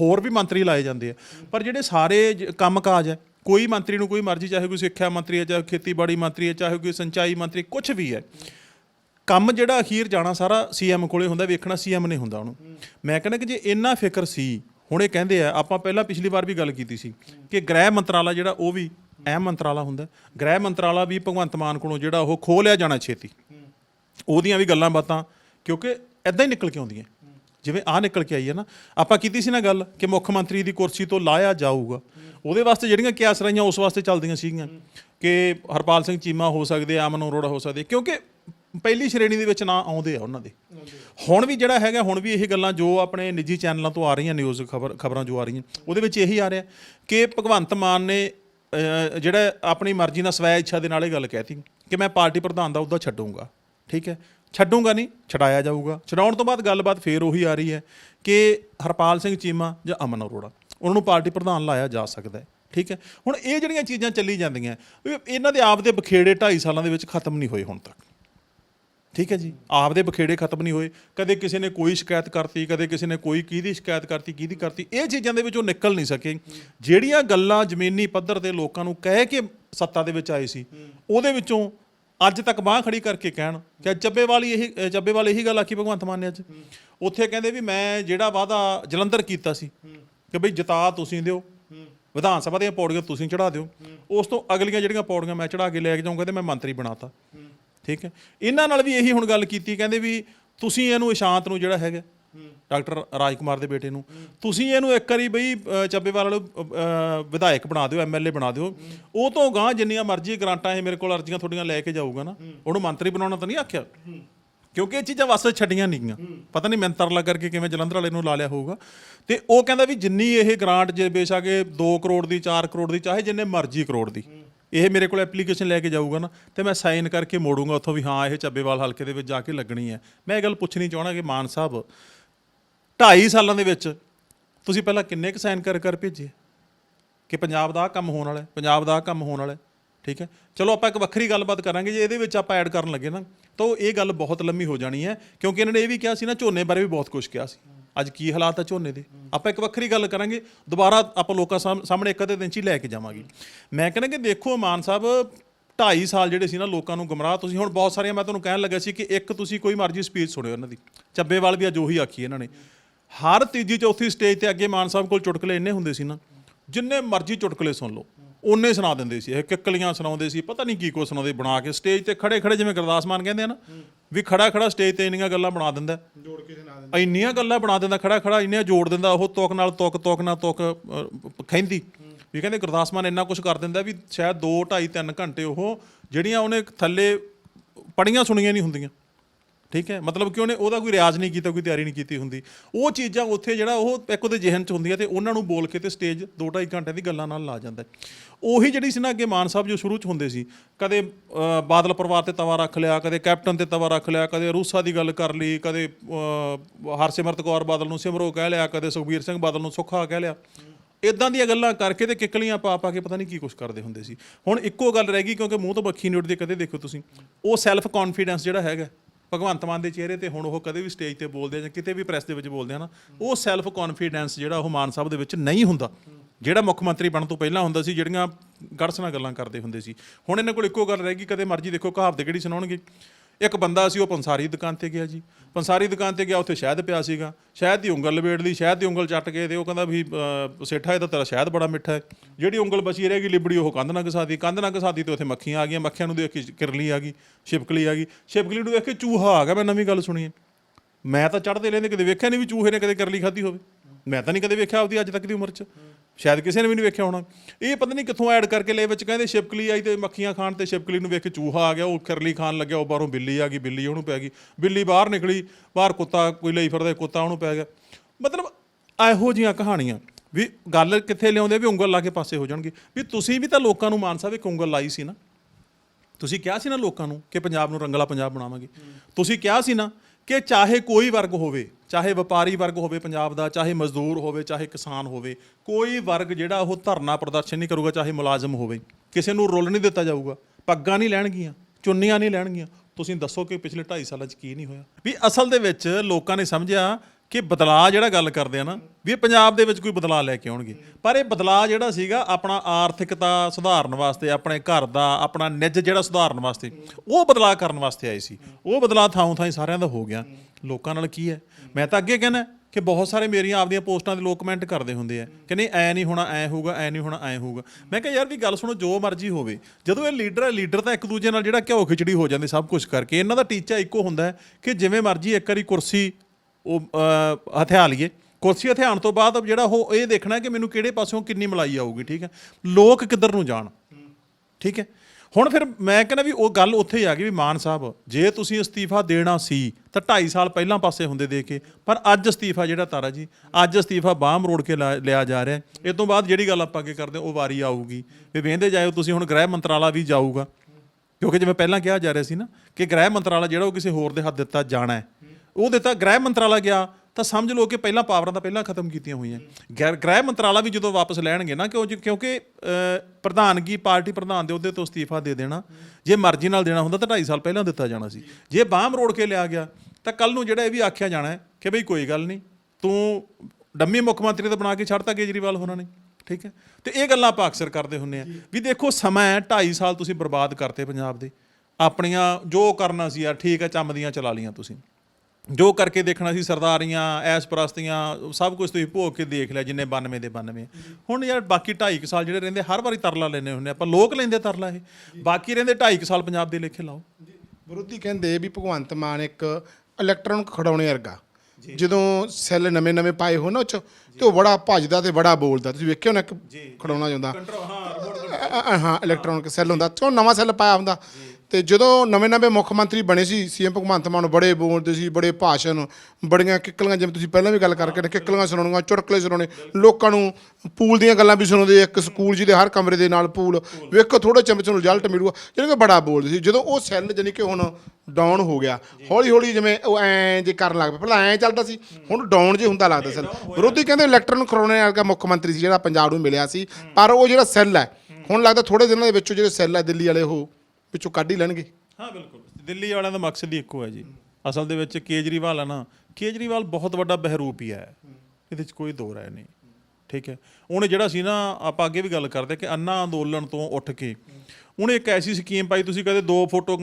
ਹੋਰ ਵੀ ਮੰਤਰੀ ਲਾਏ ਜਾਂਦੇ ਆ, ਪਰ ਜਿਹੜੇ ਸਾਰੇ ਜ- ਕੰਮਕਾਜ ਹੈ, ਕੋਈ ਮੰਤਰੀ ਨੂੰ ਕੋਈ ਮਰਜ਼ੀ, ਚਾਹੇ ਕੋਈ ਸਿੱਖਿਆ ਮੰਤਰੀ ਹੈ, ਚਾਹੇ ਖੇਤੀਬਾੜੀ ਮੰਤਰੀ ਹੈ, ਚਾਹੇ ਕੋਈ ਸਿੰਚਾਈ ਮੰਤਰੀ ਕੁਝ ਵੀ ਹੈ ਕੰਮ ਜਿਹੜਾ ਅਖੀਰ ਜਾਣਾ ਸਾਰਾ ਸੀਐਮ ਕੋਲੇ ਹੁੰਦਾ, ਵੇਖਣਾ ਸੀਐਮ ਨੇ ਹੁੰਦਾ ਉਹਨੂੰ। ਮੈਂ ਕਹਿੰਦਾ ਕਿ ਜੇ ਇੰਨਾ ਫਿਕਰ ਸੀ, ਹੁਣ ਇਹ ਕਹਿੰਦੇ ਆ, ਆਪਾਂ ਪਹਿਲਾਂ ਪਿਛਲੀ ਵਾਰ ਵੀ ਗੱਲ ਕੀਤੀ ਸੀ ਕਿ ਗ੍ਰਹਿ ਮੰਤਰਾਲਾ ਜਿਹੜਾ, ਉਹ ਵੀ ਅਹਿਮ ਮੰਤਰਾਲਾ ਹੁੰਦਾ। ਗ੍ਰਹਿ ਮੰਤਰਾਲਾ ਵੀ ਭਗਵੰਤ ਮਾਨ ਕੋਲੋਂ ਜਿਹੜਾ, ਉਹ ਖੋਹ ਲਿਆ ਜਾਣਾ ਛੇਤੀ। ਉਹਦੀਆਂ ਵੀ ਗੱਲਾਂ ਬਾਤਾਂ, ਕਿਉਂਕਿ ਐਦਾਂ ਹੀ ਨਿਕਲ ਕੇ ਆਉਂਦੀਆਂ। ਜਿਵੇਂ ਆ ਨਿਕਲ ਕੇ ਆਈ ਹੈ ਨਾ, ਆਪਾਂ ਕੀਤੀ ਸੀ ਨਾ ਗੱਲ ਕਿ ਮੁੱਖ ਮੰਤਰੀ ਦੀ ਕੁਰਸੀ ਤੋਂ ਲਾਇਆ ਜਾਊਗਾ। ਉਹਦੇ ਵਾਸਤੇ ਜਿਹੜੀਆਂ ਕਿਆਸ ਰਹੀਆਂ, ਉਸ ਵਾਸਤੇ ਚੱਲਦੀਆਂ ਸੀਗੀਆਂ ਕਿ ਹਰਪਾਲ ਸਿੰਘ ਚੀਮਾ ਹੋ ਸਕਦੇ ਆ ਅਮਨ ਅਰੋੜਾ ਹੋ ਸਕਦੇ, ਕਿਉਂਕਿ ਪਹਿਲੀ ਸ਼੍ਰੇਣੀ ਦੇ ਵਿੱਚ ਨਾਂ ਆਉਂਦੇ ਆ ਉਹਨਾਂ ਦੇ। ਹੁਣ ਵੀ ਜਿਹੜਾ ਹੈਗਾ, ਹੁਣ ਵੀ ਇਹ ਗੱਲਾਂ ਜੋ ਆਪਣੇ ਨਿੱਜੀ ਚੈਨਲਾਂ ਤੋਂ ਆ ਰਹੀਆਂ, ਨਿਊਜ਼ ਖਬਰ, ਖਬਰਾਂ ਜੋ ਆ ਰਹੀਆਂ, ਉਹਦੇ ਵਿੱਚ ਇਹੀ ਆ ਰਿਹਾ ਕਿ ਭਗਵੰਤ ਮਾਨ ਨੇ ਜਿਹੜਾ ਆਪਣੀ ਮਰਜ਼ੀ ਨਾਲ ਸਵੈ ਇੱਛਾ ਦੇ ਨਾਲ ਇਹ ਗੱਲ ਕਹਿਤੀ ਕਿ ਮੈਂ ਪਾਰਟੀ ਪ੍ਰਧਾਨ ਦਾ ਅਹੁਦਾ ਛੱਡੂੰਗਾ। ਠੀਕ ਹੈ? ਛੱਡੂੰਗਾ ਨਹੀਂ, ਛਡਾਇਆ ਜਾਊਗਾ। ਛਡਾਉਣ ਤੋਂ ਬਾਅਦ ਗੱਲਬਾਤ ਫੇਰ ਉਹੀ ਆ ਰਹੀ ਹੈ ਕਿ ਹਰਪਾਲ ਸਿੰਘ ਚੀਮਾ ਜਾਂ ਅਮਨ ਅਰੋੜਾ, ਉਹਨਾਂ ਨੂੰ ਪਾਰਟੀ ਪ੍ਰਧਾਨ ਲਾਇਆ ਜਾ ਸਕਦਾ ਹੈ। ਠੀਕ ਹੈ? ਹੁਣ ਇਹ ਜਿਹੜੀਆਂ ਚੀਜ਼ਾਂ ਚੱਲੀ ਜਾਂਦੀਆਂ, ਇਹ- ਇਹਨਾਂ ਦੇ ਆਪ ਦੇ ਬਖੇੜੇ 2.5 ਸਾਲਾਂ ਦੇ ਵਿੱਚ ਖਤਮ ਨਹੀਂ ਹੋਏ ਹੁਣ ਤੱਕ। ਠੀਕ ਹੈ ਜੀ। ਆਪਦੇ ਬਖੇੜੇ ਖਤਮ ਨਹੀਂ ਹੋਏ। ਕਦੇ ਕਿਸੇ ਨੇ ਕੋਈ ਸ਼ਿਕਾਇਤ ਕਰਤੀ ਕਦੇ ਕਿਸੇ ਨੇ ਕੋਈ ਕਿਹਦੀ ਸ਼ਿਕਾਇਤ ਕਰਤੀ ਕਿਹਦੀ ਕਰਤੀ ਇਹ ਚੀਜ਼ਾਂ ਦੇ ਵਿੱਚੋਂ ਨਿਕਲ ਨਹੀਂ ਸਕੇ। ਜਿਹੜੀਆਂ ਗੱਲਾਂ ਜ਼ਮੀਨੀ ਪੱਧਰ ਤੇ ਲੋਕਾਂ ਨੂੰ ਕਹਿ ਕੇ ਸੱਤਾ ਦੇ ਵਿੱਚ ਆਏ ਸੀ ਉਹਦੇ ਵਿੱਚੋਂ ਅੱਜ ਤੱਕ ਬਾਹ ਖੜੀ ਕਰਕੇ ਕਹਿਣ ਕਿ ਚੱਬੇ ਵਾਲੀ ਇਹੀ ਅ, ਚੱਬੇ ਵਾਲੀ ਇਹੀ ਗੱਲ ਆਖੀ ਭਗਵੰਤ ਮਾਨ ਨੇ ਅੱਜ। ਉੱਥੇ ਕਹਿੰਦੇ ਵੀ ਮੈਂ ਜਿਹੜਾ ਵਾਅਦਾ ਜਲੰਧਰ ਕੀਤਾ ਸੀ ਕਿ ਬਈ ਜਿਤਾ ਤੁਸੀਂ ਦਿਓ ਵਿਧਾਨ ਸਭਾ ਦੀਆਂ ਪੌੜੀਆਂ ਤੁਸੀਂ ਚੜਾ ਦਿਓ ਉਸ ਤੋਂ ਅਗਲੀਆਂ ਜਿਹੜੀਆਂ ਪੌੜੀਆਂ ਮੈਂ ਚੜਾ ਕੇ ਲੈ ਕੇ ਜਾਊਂਗਾ ਤੇ ਮੈਂ ਮੰਤਰੀ ਬਣਾਤਾ। ਠੀਕ ਹੈ? ਇਹਨਾਂ ਨਾਲ ਵੀ ਇਹੀ ਹੁਣ ਗੱਲ ਕੀਤੀ, ਕਹਿੰਦੇ ਵੀ ਤੁਸੀਂ ਇਹਨੂੰ ਇਸ਼ਾਂਤ ਨੂੰ ਜਿਹੜਾ ਹੈਗਾ, ਡਾਕਟਰ ਰਾਜਕੁਮਾਰ ਦੇ ਬੇਟੇ ਨੂੰ, ਤੁਸੀਂ ਇਹਨੂੰ ਇੱਕ ਵਾਰੀ ਬਈ ਚੱਬੇਵਾਲ ਵਾਲੋ ਵਿਧਾਇਕ ਬਣਾ ਦਿਓ ਐਮਐਲਏ ਬਣਾ ਦਿਓ। ਉਹ ਤੋਂ ਗਾਂ ਜਿੰਨੀਆਂ ਮਰਜ਼ੀ ਗ੍ਰਾਂਟਾਂ ਇਹ ਮੇਰੇ ਕੋਲ ਅਰਜ਼ੀਆਂ ਤੁਹਾਡੀਆਂ ਲੈ ਕੇ ਜਾਊਗਾ ਨਾ, ਉਹਨੂੰ ਮੰਤਰੀ ਬਣਾਉਣਾ ਤਾਂ ਨਹੀਂ ਆਖਿਆ। ਕਿਉਂਕਿ ਇਹ ਚੀਜ਼ਾਂ ਵਾਸਤੇ ਛੱਡੀਆਂ ਨਹੀਂ ਗੀਆਂ ਪਤਾ ਨਹੀਂ ਮੈਂਤਰ ਲਾ ਕਰਕੇ ਕਿਵੇਂ ਜਲੰਧਰ ਵਾਲੇ ਨੂੰ ਲਾ ਲਿਆ ਹੋਊਗਾ। ਤੇ ਉਹ ਕਹਿੰਦਾ ਵੀ ਜਿੰਨੀ ਇਹ ਗ੍ਰਾਂਟ ਜੇ ਬੇਸ਼ੱਕ ਇਹ 2 ਕਰੋੜ ਦੀ 4 ਕਰੋੜ ਦੀ, ਚਾਹੇ ਜਿੰਨੇ ਮਰਜ਼ੀ ਕਰੋੜ ਦੀ ਇਹ ਮੇਰੇ ਕੋਲ ਐਪਲੀਕੇਸ਼ਨ ਲੈ ਕੇ ਜਾਊਗਾ ਨਾ, ਤੇ ਮੈਂ ਸਾਈਨ ਕਰਕੇ ਮੋੜੂੰਗਾ ਉੱਥੋਂ ਵੀ ਹਾਂ, ਇਹ ਚੱਬੇਵਾਲ ਹਲਕੇ ਦੇ ਵਿੱਚ ਜਾ ਕੇ ਲੱਗਣੀ ਹੈ। ਮੈਂ ਇਹ ਗੱਲ ਪੁੱਛਣੀ ਚਾਹਣਾ ਕਿ ਮਾਨ ਸਾਹਿਬ 2.5 ਸਾਲਾਂ ਦੇ ਵਿੱਚ ਤੁਸੀਂ ਪਹਿਲਾਂ ਕਿੰਨੇ ਕੁ ਸਾਈਨ ਕਰ ਕਰ ਭੇਜੇ? ਕਿ ਪੰਜਾਬ ਦਾ ਆਹ ਕੰਮ ਹੋਣ ਵਾਲਾ ਪੰਜਾਬ ਦਾ ਆਹ ਕੰਮ ਹੋਣ ਵਾਲਾ ਠੀਕ ਹੈ? ਚਲੋ ਆਪਾਂ ਇੱਕ ਵੱਖਰੀ ਗੱਲਬਾਤ ਕਰਾਂਗੇ, ਜੇ ਇਹਦੇ ਵਿੱਚ ਆਪਾਂ ਐਡ ਕਰਨ ਲੱਗੇ ਨਾ, ਤਾਂ ਇਹ ਗੱਲ ਬਹੁਤ ਲੰਮੀ ਹੋ ਜਾਣੀ ਹੈ, ਕਿਉਂਕਿ ਇਹਨਾਂ ਨੇ ਇਹ ਵੀ ਕਿਹਾ ਸੀ ਨਾ, ਝੋਨੇ ਬਾਰੇ ਵੀ ਬਹੁਤ ਕੁਝ ਕਿਹਾ ਸੀ। ਅੱਜ ਕੀ ਹਾਲਾਤ ਆ ਝੋਨੇ ਦੇ? ਆਪਾਂ ਇੱਕ ਵੱਖਰੀ ਗੱਲ ਕਰਾਂਗੇ, ਦੁਬਾਰਾ ਆਪਾਂ ਲੋਕਾਂ ਸਾਹਮ- ਸਾਹਮਣੇ ਇੱਕ ਅੱਧੇ ਦਿਨ 'ਚ ਹੀ ਲੈ ਕੇ ਜਾਵਾਂਗੇ। ਮੈਂ ਕਹਿੰਦਾ ਕਿ ਦੇਖੋ, ਮਾਨ ਸਾਹਿਬ 2.5 ਸਾਲ ਜਿਹੜੇ ਸੀ ਨਾ ਲੋਕਾਂ ਨੂੰ ਗਮਰਾਹ, ਤੁਸੀਂ ਹੁਣ ਬਹੁਤ ਸਾਰੀਆਂ, ਮੈਂ ਤੁਹਾਨੂੰ ਕਹਿਣ ਲੱਗਾ ਸੀ ਕਿ ਇੱਕ ਤੁਸੀਂ ਕੋਈ ਮਰਜ਼ੀ ਸਪੀਚ ਸੁਣਿਓ ਇਹਨਾਂ ਦੀ। ਚੱਬੇਵਾਲ ਵੀ ਅੱਜ ਉਹੀ ਆਖੀ ਇਹਨਾਂ ਨੇ। ਹਰ ਤੀਜੀ ਚੌਥੀ ਸਟੇਜ ਤੇ ਅੱਗੇ ਮਾਨ ਸਾਹਿਬ ਕੋਲ ਚੁਟਕਲੇ ਇੰਨੇ ਹੁੰਦੇ ਸੀ ਨਾ, ਜਿੰਨੇ ਮਰਜ਼ੀ ਚੁਟਕਲੇ ਸੁਣ ਲਓ। ਉਹਨੇ ਸੁਣਾ ਦਿੰਦੇ ਸੀ ਇਹ ਕਿੱਕਲੀਆਂ ਸੁਣਾਉਂਦੇ ਸੀ ਪਤਾ ਨਹੀਂ ਕੀ ਕੋ ਸੁਣਾਉਂਦੇ ਬਣਾ ਕੇ ਸਟੇਜ ਤੇ ਖੜੇ ਖੜੇ ਜਿਵੇਂ ਗੁਰਦਾਸ ਮਾਨ ਕਹਿੰਦੇ ਆ ਨਾ ਵੀ ਖੜਾ ਖੜਾ ਸਟੇਜ ਤੇ ਇੰਨੀਆਂ ਗੱਲਾਂ ਬਣਾ ਦਿੰਦਾ। ਜੋੜ ਕੇ ਸੁਣਾ ਦਿੰਦੇ। ਇੰਨੀਆਂ ਗੱਲਾਂ ਬਣਾ ਦਿੰਦਾ ਖੜਾ ਖੜਾ ਇੰਨੀਆਂ ਜੋੜ ਦਿੰਦਾ ਉਹ ਤੁਕ ਨਾਲ ਤੁਕ ਤੁਕ ਨਾਲ ਤੁਕ ਖੈਂਦੀ ਵੀ ਕਹਿੰਦੇ ਗੁਰਦਾਸ ਮਾਨ ਇੰਨਾ ਕੁਝ ਕਰ ਦਿੰਦਾ ਵੀ ਸ਼ਾਇਦ 2 2.5 3 ਘੰਟੇ ਉਹ ਜਿਹੜੀਆਂ ਉਹਨੇ ਥੱਲੇ ਪੜੀਆਂ ਸੁਣੀਆਂ ਨਹੀਂ ਹੁੰਦੀਆਂ। ਠੀਕ ਹੈ? ਮਤਲਬ ਕਿ ਉਹਨੇ ਉਹਦਾ ਕੋਈ ਰਿਆਜ਼ ਨਹੀਂ ਕੀਤਾ, ਕੋਈ ਤਿਆਰੀ ਨਹੀਂ ਕੀਤੀ ਹੁੰਦੀ। ਉਹ ਚੀਜ਼ਾਂ ਉੱਥੇ ਜਿਹੜਾ ਉਹ ਇੱਕ ਉਹਦੇ ਜ਼ਿਹਨ 'ਚ ਹੁੰਦੀਆਂ ਤੇ ਉਹਨਾਂ ਨੂੰ ਬੋਲ ਕੇ ਤੇ ਸਟੇਜ 2.5 ਘੰਟੇ ਦੀ ਗੱਲਾਂ ਨਾਲ ਲਾ ਜਾਂਦਾ ਉਹੀ ਜਿਹੜੀ ਸੀ ਨਾ ਅੱਗੇ ਮਾਨ ਸਾਹਿਬ ਜੋ ਸ਼ੁਰੂ 'ਚ ਹੁੰਦੇ ਸੀ, ਕਦੇ ਬਾਦਲ ਪਰਿਵਾਰ ਤੇ ਤਵਾ ਰੱਖ ਲਿਆ, ਕਦੇ ਕੈਪਟਨ ਤੇ ਤਵਾ ਰੱਖ ਲਿਆ, ਕਦੇ ਰੂਸਾ ਦੀ ਗੱਲ ਕਰ ਲਈ, ਕਦੇ ਹਰਸਿਮਰਤ ਕੌਰ ਬਾਦਲ ਨੂੰ ਸਿਮਰੋ ਕਹਿ ਲਿਆ, ਕਦੇ ਸੁਖਬੀਰ ਸਿੰਘ ਬਾਦਲ ਨੂੰ ਸੁੱਖਾ ਕਹਿ ਲਿਆ। ਇਦਾਂ ਦੀਆਂ ਗੱਲਾਂ ਕਰਕੇ ਤੇ ਕਿੱਕਲੀਆਂ ਪਾ ਪਾ ਕੇ ਪਤਾ ਨਹੀਂ ਕੀ ਕੁਝ ਕਰਦੇ ਹੁੰਦੇ ਸੀ। ਹੁਣ ਇੱਕੋ ਗੱਲ ਰਹਿ ਗਈ ਕਿਉਂਕਿ ਮੂੰਹ ਤੋਂ ਬੱਖੀ ਨਹੀਂ ਉੱਡਦੀ ਕਦੇ ਦੇਖੋ ਤੁਸੀਂ। ਉਹ ਸੈਲਫ ਕੌਨਫੀਡੈਂਸ ਜਿਹੜਾ ਹੈਗਾ। ਭਗਵੰਤ ਮਾਨ ਦੇ ਚਿਹਰੇ ਤੇ ਹੁਣ ਉਹ ਕਦੇ ਵੀ ਸਟੇਜ ਤੇ ਬੋਲਦੇ ਆ ਜਾਂ ਕਿਤੇ ਵੀ ਪ੍ਰੈਸ ਦੇ ਵਿੱਚ ਬੋਲਦੇ ਆ ਨਾ, ਉਹ ਸੈਲਫ ਕੌਨਫੀਡੈਂਸ ਜਿਹੜਾ ਉਹ ਮਾਨ ਸਾਹਿਬ ਦੇ ਵਿੱਚ ਨਹੀਂ ਹੁੰਦਾ। ਜਿਹੜਾ ਮੁੱਖ ਮੰਤਰੀ ਬਣਨ ਤੋਂ ਪਹਿਲਾਂ ਹੁੰਦਾ ਸੀ, ਜਿਹੜੀਆਂ ਗੜਸ ਨਾਲ ਗੱਲਾਂ ਕਰਦੇ ਹੁੰਦੇ ਸੀ। ਹੁਣ ਇਹਨਾਂ ਕੋਲ ਇੱਕੋ ਗੱਲ ਰਹਿ ਗਈ, ਕਦੇ ਮਰਜ਼ੀ ਦੇਖੋ, ਕਹਾਵਤ ਕਿਹੜੀ ਸੁਣਾਉਣਗੇ? ਇੱਕ ਬੰਦਾ ਸੀ ਉਹ ਪੰਸਾਰੀ ਦੁਕਾਨ ਤੇ ਗਿਆ ਜੀ। ਪੰਸਾਰੀ ਦੁਕਾਨ ਤੇ ਗਿਆ ਉੱਥੇ ਸ਼ਹਿਦ ਪਿਆ ਸੀਗਾ। ਸ਼ਹਿਦ ਦੀ ਉਂਗਲ ਲਵੇੜ ਲਈ ਸ਼ਹਿਦ ਦੀ ਉਂਗਲ ਚੱਟ ਕੇ ਤੇ ਉਹ ਕਹਿੰਦਾ ਵੀ ਅਹ, ਸੇਠਾ ਇਹ ਤਾਂ ਤੇਰਾ ਸ਼ਹਿਦ ਬੜਾ ਮਿੱਠਾ ਹੈ। ਜਿਹੜੀ ਉਂਗਲ ਬਚੀ ਰਹਿ ਗਈ ਲਿਬੜੀ ਉਹ ਕੰਧ ਨਾਲ ਘਸਾਦੀ ਕੰਧ ਨਾਲ ਘਸਾਦੀ ਤੇ ਉੱਥੇ ਮੱਖੀਆਂ ਆ ਗਈਆਂ। ਮੱਖੀਆਂ ਨੂੰ ਦੇਖ ਕੇ ਕਿਰਲੀ ਆ ਗਈ ਛਿਪਕਲੀ ਆ ਗਈ। ਛਿਪਕਲੀ ਨੂੰ ਦੇਖ ਕੇ ਚੂਹਾ ਆ ਗਿਆ। ਮੈਂ ਨਵੀਂ ਗੱਲ ਸੁਣੀ ਮੈਂ ਤਾਂ ਚੜਦੇ ਲੈਂਦੇ ਕਦੇ ਵੇਖਿਆ ਨਹੀਂ ਵੀ ਚੂਹੇ ਨੇ ਕਦੇ ਕਿਰਲੀ ਖਾਧੀ ਹੋਵੇ। ਮੈਂ ਤਾਂ ਨਹੀਂ ਕਦੇ ਵੇਖਿਆ ਆਪਦੀ ਅੱਜ ਤੱਕ ਦੀ ਉਮਰ 'ਚ। ਸ਼ਾਇਦ ਕਿਸੇ ਨੇ ਵੀ ਨਹੀਂ ਵੇਖਿਆ ਹੋਣਾ। ਇਹ ਪਤਾ ਨਹੀਂ ਕਿੱਥੋਂ ਐਡ ਕਰਕੇ ਲੈ ਵਿੱਚ ਕਹਿੰਦੇ ਛਿਪਕਲੀ ਆਈ ਤੇ ਮੱਖੀਆਂ ਖਾਣ ਤੇ ਛਿਪਕਲੀ ਨੂੰ ਵੇਖ ਕੇ ਚੂਹਾ ਆ ਗਿਆ ਉਹ ਕਰਲੀ ਖਾਣ ਲੱਗਿਆ ਉਹ ਬਾਹਰੋਂ ਬਿੱਲੀ ਆ ਗਈ ਬਿੱਲੀ ਉਹਨੂੰ ਪੈ ਗਈ। ਬਿੱਲੀ ਬਾਹਰ ਨਿਕਲੀ ਬਾਹਰ ਕੁੱਤਾ ਕੋਈ ਲਈ ਫਿਰਦਾ ਕੁੱਤਾ ਉਹਨੂੰ ਪੈ ਗਿਆ। ਮਤਲਬ ਇਹੋ ਜੀਆਂ ਕਹਾਣੀਆਂ ਵੀ ਗੱਲ ਕਿੱਥੇ ਲਿਆਉਂਦੇ ਵੀ ਉਂਗਲ ਲਾ ਕੇ ਪਾਸੇ ਹੋ ਜਾਣਗੇ। ਵੀ ਤੁਸੀਂ ਵੀ ਤਾਂ ਲੋਕਾਂ ਨੂੰ ਮਾਨ ਸਾਹਿਬ ਇੱਕ ਉਂਗਲ ਲਾਈ ਸੀ ਨਾ। ਤੁਸੀਂ ਕਿਹਾ ਸੀ ਨਾ ਲੋਕਾਂ ਨੂੰ ਕਿ ਪੰਜਾਬ ਨੂੰ ਰੰਗਲਾ ਪੰਜਾਬ ਬਣਾਵਾਂਗੇ। ਤੁਸੀਂ ਕਿਹਾ ਸੀ ਨਾ ਕਿ ਚਾਹੇ ਕੋਈ ਵਰਗ ਹੋਵੇ, ਚਾਹੇ ਵਪਾਰੀ ਵਰਗ ਹੋਵੇ ਪੰਜਾਬ ਦਾ, ਚਾਹੇ ਮਜ਼ਦੂਰ ਹੋਵੇ, ਚਾਹੇ ਕਿਸਾਨ ਹੋਵੇ, ਕੋਈ ਵਰਗ ਜਿਹੜਾ ਉਹ ਧਰਨਾ ਪ੍ਰਦਰਸ਼ਨ ਨਹੀਂ ਕਰੂਗਾ, ਚਾਹੇ ਮੁਲਾਜ਼ਮ ਹੋਵੇ। ਕਿਸੇ ਨੂੰ ਰੁੱਲ ਨਹੀਂ ਦਿੱਤਾ ਜਾਊਗਾ। ਪੱਗਾਂ ਨਹੀਂ ਲੈਣਗੀਆਂ, ਚੁੰਨੀਆਂ ਨਹੀਂ ਲੈਣਗੀਆਂ। ਤੁਸੀਂ ਦੱਸੋ ਕਿ ਪਿਛਲੇ 2.5 ਸਾਲਾਂ 'ਚ ਕੀ ਨਹੀਂ ਹੋਇਆ? ਵੀ ਅਸਲ ਦੇ ਵਿੱਚ ਲੋਕਾਂ ਨੇ ਸਮਝਿਆ ਕਿ ਬਦਲਾਅ ਜਿਹੜਾ ਗੱਲ ਕਰਦੇ ਆ ਨਾ, ਵੀ ਇਹ ਪੰਜਾਬ ਦੇ ਵਿੱਚ ਕੋਈ ਬਦਲਾਅ ਲੈ ਕੇ ਆਉਣਗੇ। ਪਰ ਇਹ ਬਦਲਾਅ ਜਿਹੜਾ ਸੀਗਾ, ਆਪਣਾ ਆਰਥਿਕਤਾ ਸੁਧਾਰਨ ਵਾਸਤੇ, ਆਪਣੇ ਘਰ ਦਾ, ਆਪਣਾ ਨਿੱਜ ਜਿਹੜਾ ਸੁਧਾਰਨ ਵਾਸਤੇ, ਉਹ ਬਦਲਾਅ ਕਰਨ ਵਾਸਤੇ ਆਏ ਸੀ। ਉਹ ਬਦਲਾਅ ਥਾਂ ਥਾਂ ਸਾਰਿਆਂ ਦਾ ਹੋ ਗਿਆ। ਲੋਕਾਂ ਨਾਲ ਕੀ ਹੈ? ਮੈਂ ਤਾਂ ਅੱਗੇ ਕਹਿੰਦਾ ਕਿ ਬਹੁਤ ਸਾਰੇ ਮੇਰੀਆਂ ਆਪਦੀਆਂ ਪੋਸਟਾਂ ਦੇ ਲੋਕ ਕਮੈਂਟ ਕਰਦੇ ਹੁੰਦੇ ਆ ਕਹਿੰਦੇ ਨਹੀਂ, ਐ ਨਹੀਂ ਹੋਣਾ, ਐ ਹੋਊਗਾ, ਐ ਨਹੀਂ ਹੋਣਾ, ਐ ਹੋਊਗਾ। ਮੈਂ ਕਿਹਾ, ਯਾਰ ਵੀ ਗੱਲ ਸੁਣੋ, ਜੋ ਮਰਜ਼ੀ ਹੋਵੇ, ਜਦੋਂ ਇਹ ਲੀਡਰ ਹੈ, ਲੀਡਰ ਤਾਂ ਇੱਕ ਦੂਜੇ ਨਾਲ ਜਿਹੜਾ ਘਿਓ ਖਿਚੜੀ ਹੋ ਜਾਂਦੇ, ਸਭ ਕੁਝ ਕਰਕੇ, ਇਹਨਾਂ ਦਾ ਟੀਚਾ ਇੱਕੋ ਹੁੰਦਾ ਕਿ ਜਿਵੇਂ ਮਰਜ਼ੀ ਇੱਕ ਵਾਰੀ ਕੁਰਸੀ ਉਹ ਅਹ, ਹਥਿਆ ਲਈਏ ਕੁਰਸੀ ਹਥਿਆਉਣ ਤੋਂ ਬਾਅਦ ਜਿਹੜਾ ਉਹ ਇਹ ਦੇਖਣਾ ਕਿ ਮੈਨੂੰ ਕਿਹੜੇ ਪਾਸਿਓਂ ਕਿੰਨੀ ਮਲਾਈ ਆਊਗੀ ਠੀਕ ਹੈ? ਲੋਕ ਕਿੱਧਰ ਨੂੰ ਜਾਣ? ਠੀਕ ਹੈ? ਹੁਣ ਫਿਰ ਮੈਂ ਕਹਿੰਦਾ ਵੀ ਉਹ ਗੱਲ ਉੱਥੇ ਹੀ ਆ ਗਈ ਵੀ ਮਾਨ ਸਾਹਿਬ ਜੇ ਤੁਸੀਂ ਅਸਤੀਫਾ ਦੇਣਾ ਸੀ ਤਾਂ 2.5 ਸਾਲ ਪਹਿਲਾਂ ਪਾਸੇ ਹੁੰਦੇ ਦੇ ਕੇ ਪਰ ਅੱਜ ਅਸਤੀਫਾ ਜਿਹੜਾ ਤਾਰਾ ਜੀ ਅੱਜ ਅਸਤੀਫਾ ਬਾਹਮ ਮਰੋੜ ਕੇ ਲਾ- ਲਿਆ ਜਾ ਰਿਹਾ। ਇਹ ਤੋਂ ਬਾਅਦ ਜਿਹੜੀ ਗੱਲ ਆਪਾਂ ਅੱਗੇ ਕਰਦੇ ਹਾਂ, ਉਹ ਵਾਰੀ ਆਊਗੀ। ਵੀ ਵੇਂਦੇ ਜਾਇਓ ਤੁਸੀਂ ਹੁਣ ਗ੍ਰਹਿ ਮੰਤਰਾਲਾ ਵੀ ਜਾਊਗਾ। ਕਿਉਂਕਿ ਜਿਵੇਂ ਪਹਿਲਾਂ ਕਿਹਾ ਜਾ ਰਿਹਾ ਸੀ ਨਾ ਕਿ ਗ੍ਰਹਿ ਮੰਤਰਾਲਾ ਜਿਹੜਾ ਉਹ ਕਿਸੇ ਹੋਰ ਦੇ ਹੱਥ ਦਿੱਤਾ ਜਾਣਾ ਹੈ। ਉਹ ਦਿੱਤਾ, ਗ੍ਰਹਿ ਮੰਤਰਾਲਾ ਗਿਆ, ਤਾਂ ਸਮਝ ਲਓ ਕਿ ਪਹਿਲਾਂ ਪਾਵਰਾਂ ਤਾਂ ਪਹਿਲਾਂ ਖਤਮ ਕੀਤੀਆਂ ਹੋਈਆਂ। ਗੈਰ- ਗ੍ਰਹਿ ਮੰਤਰਾਲਾ ਵੀ ਜਦੋਂ ਵਾਪਸ ਲੈਣਗੇ ਨਾ, ਕਿਉਂ ਕਿਉਂਕਿ ਪ੍ਰਧਾਨਗੀ ਪਾਰਟੀ ਪ੍ਰਧਾਨ ਦੇ ਉਹਦੇ ਤੋਂ ਅਸਤੀਫਾ ਦੇ ਦੇਣਾ, ਜੇ ਮਰਜ਼ੀ ਨਾਲ ਦੇਣਾ ਹੁੰਦਾ ਤਾਂ 2.5 ਸਾਲ ਪਹਿਲਾਂ ਦਿੱਤਾ ਜਾਣਾ ਸੀ। ਜੇ ਬਾਹਮ ਮਰੋੜ ਕੇ ਲਿਆ ਗਿਆ, ਤਾਂ ਕੱਲ ਨੂੰ ਜਿਹੜਾ ਇਹ ਵੀ ਆਖਿਆ ਜਾਣਾ ਹੈ ਕਿ ਬਈ ਕੋਈ ਗੱਲ ਨਹੀਂ, ਤੂੰ ਡੰਮੀ ਮੁੱਖ ਮੰਤਰੀ ਤਾਂ ਬਣਾ ਕੇ ਛੱਡਤਾ ਕੇਜਰੀਵਾਲ ਹੋਰਾਂ ਨੇ, ਠੀਕ ਹੈ? ਤੇ ਇਹ ਗੱਲਾਂ ਆਪਾਂ ਅਕਸਰ ਕਰਦੇ ਹੁੰਨੇ ਆ ਵੀ ਦੇਖੋ ਸਮਾਂ ਹੈ 2.5 ਸਾਲ ਤੁਸੀਂ ਬਰਬਾਦ ਕਰਤੇ ਪੰਜਾਬ ਦੇ, ਆਪਣੀਆਂ ਜੋ ਕਰਨਾ ਸੀ ਯਾਰ ਠੀਕ ਹੈ, ਚੰਮ ਦੀਆਂ ਚਲਾ ਲੀਆਂ ਤੁਸੀਂ। ਜੋ ਕਰਕੇ ਦੇਖਣਾ ਸੀ ਸਰਦਾਰੀਆਂ ਐਸ ਪ੍ਰਸਤੀਆਂ ਸਭ ਕੁਝ ਤੁਸੀਂ ਭੋਗ ਕੇ ਦੇਖ ਲਿਆ ਜਿੰਨੇ 92 ਦੇ 92 ਹੁਣ ਯਾਰ ਬਾਕੀ 2.5 ਸਾਲ ਜਿਹੜੇ ਰਹਿੰਦੇ ਹਰ ਵਾਰੀ ਤਰਲਾ ਲੈਨੇ ਹੁੰਨੇ ਆਪਾਂ ਲੋਕ ਲੈਂਦੇ ਤਰਲਾ ਇਹ। ਬਾਕੀ ਰਹਿੰਦੇ 2.5 ਸਾਲ ਪੰਜਾਬ ਦੇ ਲੇਖੇ ਲਾਓ। ਵਿਰੋਧੀ ਕਹਿੰਦੇ ਵੀ ਭਗਵੰਤ ਮਾਨ ਇੱਕ ਇਲੈਕਟ੍ਰੋਨ ਖੜਾਉਣੇ ਵਰਗਾ। ਜਦੋਂ ਸੈੱਲ ਨਵੇਂ ਨਵੇਂ ਪਾਏ ਹੋ ਨਾ ਉਹ ਚ ਤੇ ਉਹ ਬੜਾ ਭੱਜਦਾ ਤੇ ਬੜਾ ਬੋਲਦਾ। ਤੁਸੀਂ ਵੇਖਿਓ ਨਾ ਇੱਕ ਖੜਾਉਣਾ ਜਾਂਦਾ ਹਾਂ ਇਲੈਕਟ੍ਰੋਨਿਕ ਸੈੱਲ ਹੁੰਦਾ ਤੇ ਉਹ ਨਵਾਂ ਸੈੱਲ ਪਾਇਆ ਹੁੰਦਾ। ਤੇ ਜਦੋਂ ਨਵੇਂ-ਨਵੇਂ ਮੁੱਖ ਮੰਤਰੀ ਬਣੇ ਸੀ ਸੀਐਮ ਭਗਵੰਤ ਮਾਨ ਬੜੇ ਬੋਲਦੇ ਸੀ, ਬੜੇ ਭਾਸ਼ਣ, ਬੜੀਆਂ ਕਿੱਕਲੀਆਂ ਜਿਵੇਂ ਤੁਸੀਂ ਪਹਿਲਾਂ ਵੀ ਗੱਲ ਕਰਕੇ ਨੇ, ਕਿੱਕਲੀਆਂ ਸੁਣਾਉਣੀਆਂ, ਚੁਟਕਲੇ ਸੁਣਾਉਣੇ, ਲੋਕਾਂ ਨੂੰ ਪੂਲ ਦੀਆਂ ਗੱਲਾਂ ਵੀ ਸੁਣਾਉਂਦੇ, ਇੱਕ ਸਕੂਲ ਜਿਹਦੇ ਹਰ ਕਮਰੇ ਦੇ ਨਾਲ ਪੂਲ, ਵੇਖੋ ਥੋੜੇ ਚਮਚ ਨੂੰ ਰਿਜ਼ਲਟ ਮਿਲੂਗਾ, ਜਾਣੀ ਕਿ ਬੜਾ ਬੋਲਦੇ ਸੀ। ਜਦੋਂ ਉਹ ਸੈੱਲ ਜਾਣੀ ਕਿ ਹੁਣ ਡਾਊਨ ਹੋ ਗਿਆ ਹੌਲੀ ਹੌਲੀ ਜਿਵੇਂ ਉਹ ਐਂ ਜੇ ਕਰਨ ਲੱਗ ਪਿਆ, ਪਹਿਲਾਂ ਐਂ ਚੱਲਦਾ ਸੀ, ਹੁਣ ਡਾਊਨ ਜੇ ਹੁੰਦਾ ਲੱਗਦਾ ਸੈੱਲ ਵਿਰੋਧੀ ਕਹਿੰਦੇ ਇਲੈਕਟਰ ਨੂੰ ਖਰੋਣੇ ਵਾਲਾ ਮੁੱਖ ਮੰਤਰੀ ਸੀ ਜਿਹੜਾ ਪੰਜਾਬ ਨੂੰ ਮਿਲਿਆ ਸੀ, ਪਰ ਉਹ ਜਿਹੜਾ ਸੈੱਲ ਹੈ, ਹੁਣ ਲੱਗਦਾ ਥੋੜੇ ਦਿਨਾਂ ਦੇ ਵਿੱਚੋਂ ਜਿਹੜੇ ਸੈੱਲ ਹੈ, ਦਿੱਲੀ ਵਾਲੇ ਉਹ ਵਿੱਚੋਂ ਕੱਢ ਹੀ ਲੈਣਗੇ। ਹਾਂ, ਬਿਲਕੁਲ। ਦਿੱਲੀ ਵਾਲਿਆਂ ਦਾ ਮਕਸਦ ਹੀ ਇੱਕੋ ਹੈ ਜੀ। ਅਸਲ ਦੇ ਵਿੱਚ ਕੇਜਰੀਵਾਲ ਆ ਨਾ, ਕੇਜਰੀਵਾਲ ਬਹੁਤ ਵੱਡਾ ਬਹਿਰੂਪੀ ਹੈ। ਇਹਦੇ 'ਚ ਕੋਈ ਦੋ ਰਾਏ ਨਹੀਂ। ਠੀਕ ਹੈ। ਉਹਨੇ ਜਿਹੜਾ ਸੀ ਨਾ, ਆਪਾਂ ਅੱਗੇ ਵੀ ਗੱਲ ਕਰਦੇ ਕਿ ਅੰਨਾ ਅੰਦੋਲਨ ਤੋਂ ਉੱਠ ਕੇ, ਉਹਨੇ ਇੱਕ ਐਸੀ ਸਕੀਮ ਪਾਈ, ਤੁਸੀਂ ਕਦੇ ਦੋ ਫੋਟੋ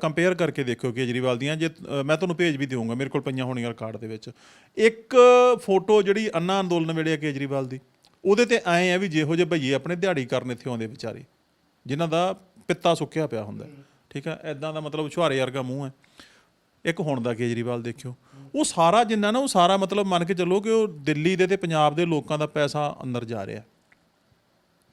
ਕੰਪੇਅਰ ਕਰਕੇ ਦੇਖਿਓ ਕੇਜਰੀਵਾਲ ਦੀਆਂ। ਜੇ ਮੈਂ ਤੁਹਾਨੂੰ ਭੇਜ ਵੀ ਦੇਵਾਂਗਾ ਮੇਰੇ ਕੋਲ ਪਈਆਂ ਹੋਣੀਆਂ ਰਿਕਾਰਡ ਦੇ ਵਿੱਚ। ਇੱਕ ਫੋਟੋ ਜਿਹੜੀ ਅੰਨਾ ਅੰਦੋਲਨ ਵੇਲੇ ਆ ਕੇਜਰੀਵਾਲ ਦੀ, ਉਹਦੇ ਤੇ ਐਂ ਆ ਵੀ ਜਿਹੋ ਜਿਹੇ ਭਈਏ ਆਪਣੇ ਦਿਹਾੜੀ ਕਰਨ ਇੱਥੇ ਆਉਂਦੇ ਵਿਚਾਰੇ, ਜਿਨ੍ਹਾਂ ਦਾ ਪਿੱਤਾ ਸੁੱਕਿਆ ਪਿਆ ਹੁੰਦਾ ਠੀਕ ਹੈ? ਐਦਾਂ ਦਾ ਮਤਲਬ ਛੁਹਾਰੇ ਵਰਗਾ ਮੂੰਹ ਹੈ। ਇੱਕ ਹੁਣ ਦਾ ਕੇਜਰੀਵਾਲ ਦੇਖਿਓ। ਉਹ ਸਾਰਾ ਜਿੰਨਾ ਨਾ ਉਹ ਸਾਰਾ ਮਤਲਬ ਮੰਨ ਕੇ ਚੱਲੋ ਕਿ ਉਹ ਦਿੱਲੀ ਦੇ ਤੇ ਪੰਜਾਬ ਦੇ ਲੋਕਾਂ ਦਾ ਪੈਸਾ ਅੰਦਰ ਜਾ ਰਿਹਾ।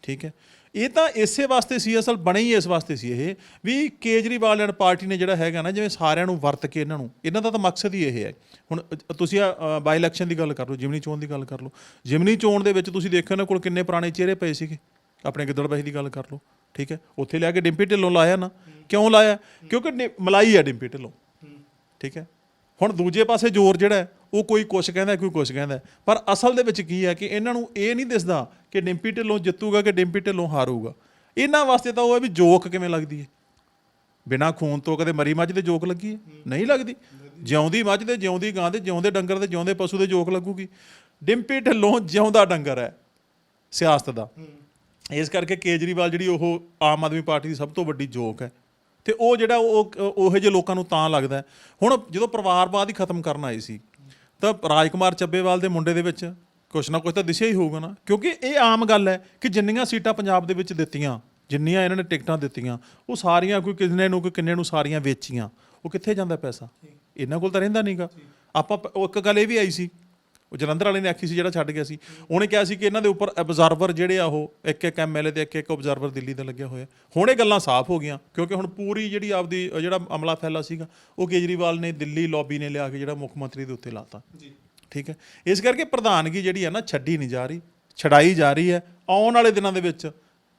ਠੀਕ ਹੈ? ਇਹ ਤਾਂ ਇਸੇ ਵਾਸਤੇ ਸੀ, ਅਸਲ ਬਣੇ ਹੀ ਇਸ ਵਾਸਤੇ ਸੀ ਇਹ, ਵੀ ਕੇਜਰੀਵਾਲ ਐਂਡ ਪਾਰਟੀ ਨੇ ਜਿਹੜਾ ਹੈਗਾ ਨਾ, ਜਿਵੇਂ ਸਾਰਿਆਂ ਨੂੰ ਵਰਤ ਕੇ ਇਹਨਾਂ ਨੂੰ, ਇਹਨਾਂ ਦਾ ਤਾਂ ਮਕਸਦ ਹੀ ਇਹ ਹੈ। ਹੁਣ ਤੁਸੀਂ ਆ ਬਾਈ ਇਲੈਕਸ਼ਨ ਦੀ ਗੱਲ ਕਰ ਲਓ, ਜਿਮਨੀ ਚੋਣ ਦੀ ਗੱਲ ਕਰ ਲਓ। ਜਿਮਨੀ ਚੋਣ ਦੇ ਵਿੱਚ ਤੁਸੀਂ ਦੇਖਿਓ ਇਹਨਾਂ ਕੋਲ ਕਿੰਨੇ ਪੁਰਾਣੇ ਚਿਹਰੇ ਪਏ ਸੀਗੇ। ਆਪਣੇ ਗਿੱਦੜਬਾਹੀ ਦੀ ਗੱਲ ਕਰ ਲਓ। ਠੀਕ ਹੈ? ਉੱਥੇ ਲਿਆ ਕੇ ਡਿੰਪੀ ਢਿੱਲੋਂ ਲਾਇਆ ਨਾ। ਕਿਉਂ ਲਾਇਆ? ਕਿਉਂਕਿ ਡਿ- ਮਲਾਈ ਹੈ ਡਿੰਪੀ ਢਿੱਲੋਂ। ਠੀਕ ਹੈ? ਹੁਣ ਦੂਜੇ ਪਾਸੇ ਜ਼ੋਰ ਜਿਹੜਾ ਉਹ ਕੋਈ ਕੁਛ ਕਹਿੰਦਾ, ਕੋਈ ਕੁਛ ਕਹਿੰਦਾ ਪਰ ਅਸਲ ਦੇ ਵਿੱਚ ਕੀ ਹੈ ਕਿ ਇਹਨਾਂ ਨੂੰ ਇਹ ਨਹੀਂ ਦਿਸਦਾ ਕਿ ਡਿੰਪੀ ਢਿੱਲੋਂ ਜਿੱਤੂਗਾ ਕਿ ਡਿੰਪੀ ਢਿੱਲੋਂ ਹਾਰੂਗਾ। ਇਹਨਾਂ ਵਾਸਤੇ ਤਾਂ ਉਹ ਹੈ ਵੀ ਜੋਕ ਕਿਵੇਂ ਲੱਗਦੀ ਹੈ? ਬਿਨਾ ਖੂਨ ਤੋਂ ਕਦੇ ਮਰੀ ਮੱਝ ਦੇ ਜੋਕ ਲੱਗੀ ਹੈ? ਨਹੀਂ ਲੱਗਦੀ। ਜਿਉਂਦੀ ਮੱਝ ਦੇ, ਜਿਉਂਦੀ ਗਾਂ ਦੇ, ਜਿਉਂਦੇ ਡੰਗਰ ਦੇ, ਜਿਉਂਦੇ ਪਸ਼ੂ ਦੇ ਜੋਕ ਲੱਗੂਗੀ। ਡਿੰਪੀ ਢਿੱਲੋਂ ਜਿਉਂਦਾ ਡੰਗਰ ਹੈ ਸਿਆਸਤ ਦਾ। ਇਸ ਕਰਕੇ ਕੇਜਰੀਵਾਲ ਜਿਹੜੀ ਉਹ ਆਮ ਆਦਮੀ ਪਾਰਟੀ ਦੀ ਸਭ ਤੋਂ ਵੱਡੀ ਜੋਕ ਹੈ। ਤੇ ਉਹ ਜਿਹੜਾ ਉਹ ਉਹੋ ਜਿਹੇ ਲੋਕਾਂ ਨੂੰ ਤਾਂ ਲੱਗਦਾ। ਹੁਣ ਜਦੋਂ ਪਰਿਵਾਰਵਾਦ ਹੀ ਖਤਮ ਕਰਨ ਆਏ ਸੀ ਤਾਂ ਰਾਜਕੁਮਾਰ ਚੱਬੇਵਾਲ ਦੇ ਮੁੰਡੇ ਦੇ ਵਿੱਚ ਕੁਛ ਨਾ ਕੁਛ ਤਾਂ ਦਿਸਿਆ ਹੀ ਹੋਊਗਾ ਨਾ। ਕਿਉਂਕਿ ਇਹ ਆਮ ਗੱਲ ਹੈ ਕਿ ਜਿੰਨੀਆਂ ਸੀਟਾਂ ਪੰਜਾਬ ਦੇ ਵਿੱਚ ਦਿੱਤੀਆਂ ਜਿੰਨੀਆਂ ਇਹਨਾਂ ਨੇ ਟਿਕਟਾਂ ਦਿੱਤੀਆਂ ਉਹ ਸਾਰੀਆਂ ਕੋਈ ਕਿੰਨੇ ਨੂੰ ਕੋਈ ਕਿੰਨੇ ਨੂੰ ਸਾਰੀਆਂ ਵੇਚੀਆਂ। ਉਹ ਕਿੱਥੇ ਜਾਂਦਾ ਪੈਸਾ? ਇਹਨਾਂ ਕੋਲ ਤਾਂ ਰਹਿੰਦਾ ਨਹੀਂਗਾ ਆਪਾਂ ਇੱਕ ਗੱਲ ਇਹ ਵੀ ਆਈ ਸੀ ਉਹ ਜਲੰਧਰ ਵਾਲੇ ਨੇ ਆਖੀ ਸੀ ਜਿਹੜਾ ਛੱਡ ਗਿਆ ਸੀ। ਉਹਨੇ ਕਿਹਾ ਸੀ ਕਿ ਇਹਨਾਂ ਦੇ ਉੱਪਰ ਅਬਜ਼ਰਵਰ ਜਿਹੜੇ ਆ ਉਹ ਇੱਕ ਇੱਕ ਐਮਐਲਏ ਤੇ ਇੱਕ ਇੱਕ ਅਬਜ਼ਰਵਰ ਦਿੱਲੀ ਦਾ ਲੱਗਿਆ ਹੋਇਆ ਹੁਣ ਇਹ ਗੱਲਾਂ ਸਾਫ਼ ਹੋ ਗਈਆਂ ਕਿਉਂਕਿ ਹੁਣ ਪੂਰੀ ਜਿਹੜੀ ਆਪਦੀ ਜਿਹੜਾ ਅਮਲਾ ਫੈਲਾ ਸੀਗਾ ਉਹ ਕੇਜਰੀਵਾਲ ਨੇ ਦਿੱਲੀ ਲੌਬੀ ਨੇ ਲਿਆ ਕੇ ਜਿਹੜਾ ਮੁੱਖ ਮੰਤਰੀ ਦੇ ਉੱਤੇ ਲਾਤਾ। ਜੀ। ਠੀਕ ਹੈ? ਇਸ ਕਰਕੇ ਪ੍ਰਧਾਨਗੀ ਜਿਹੜੀ ਹੈ ਨਾ ਛੱਡੀ ਨਹੀਂ ਜਾ ਰਹੀ ਛਡਾਈ ਜਾ ਰਹੀ ਹੈ। ਆਉਣ ਵਾਲੇ ਦਿਨਾਂ ਦੇ ਵਿੱਚ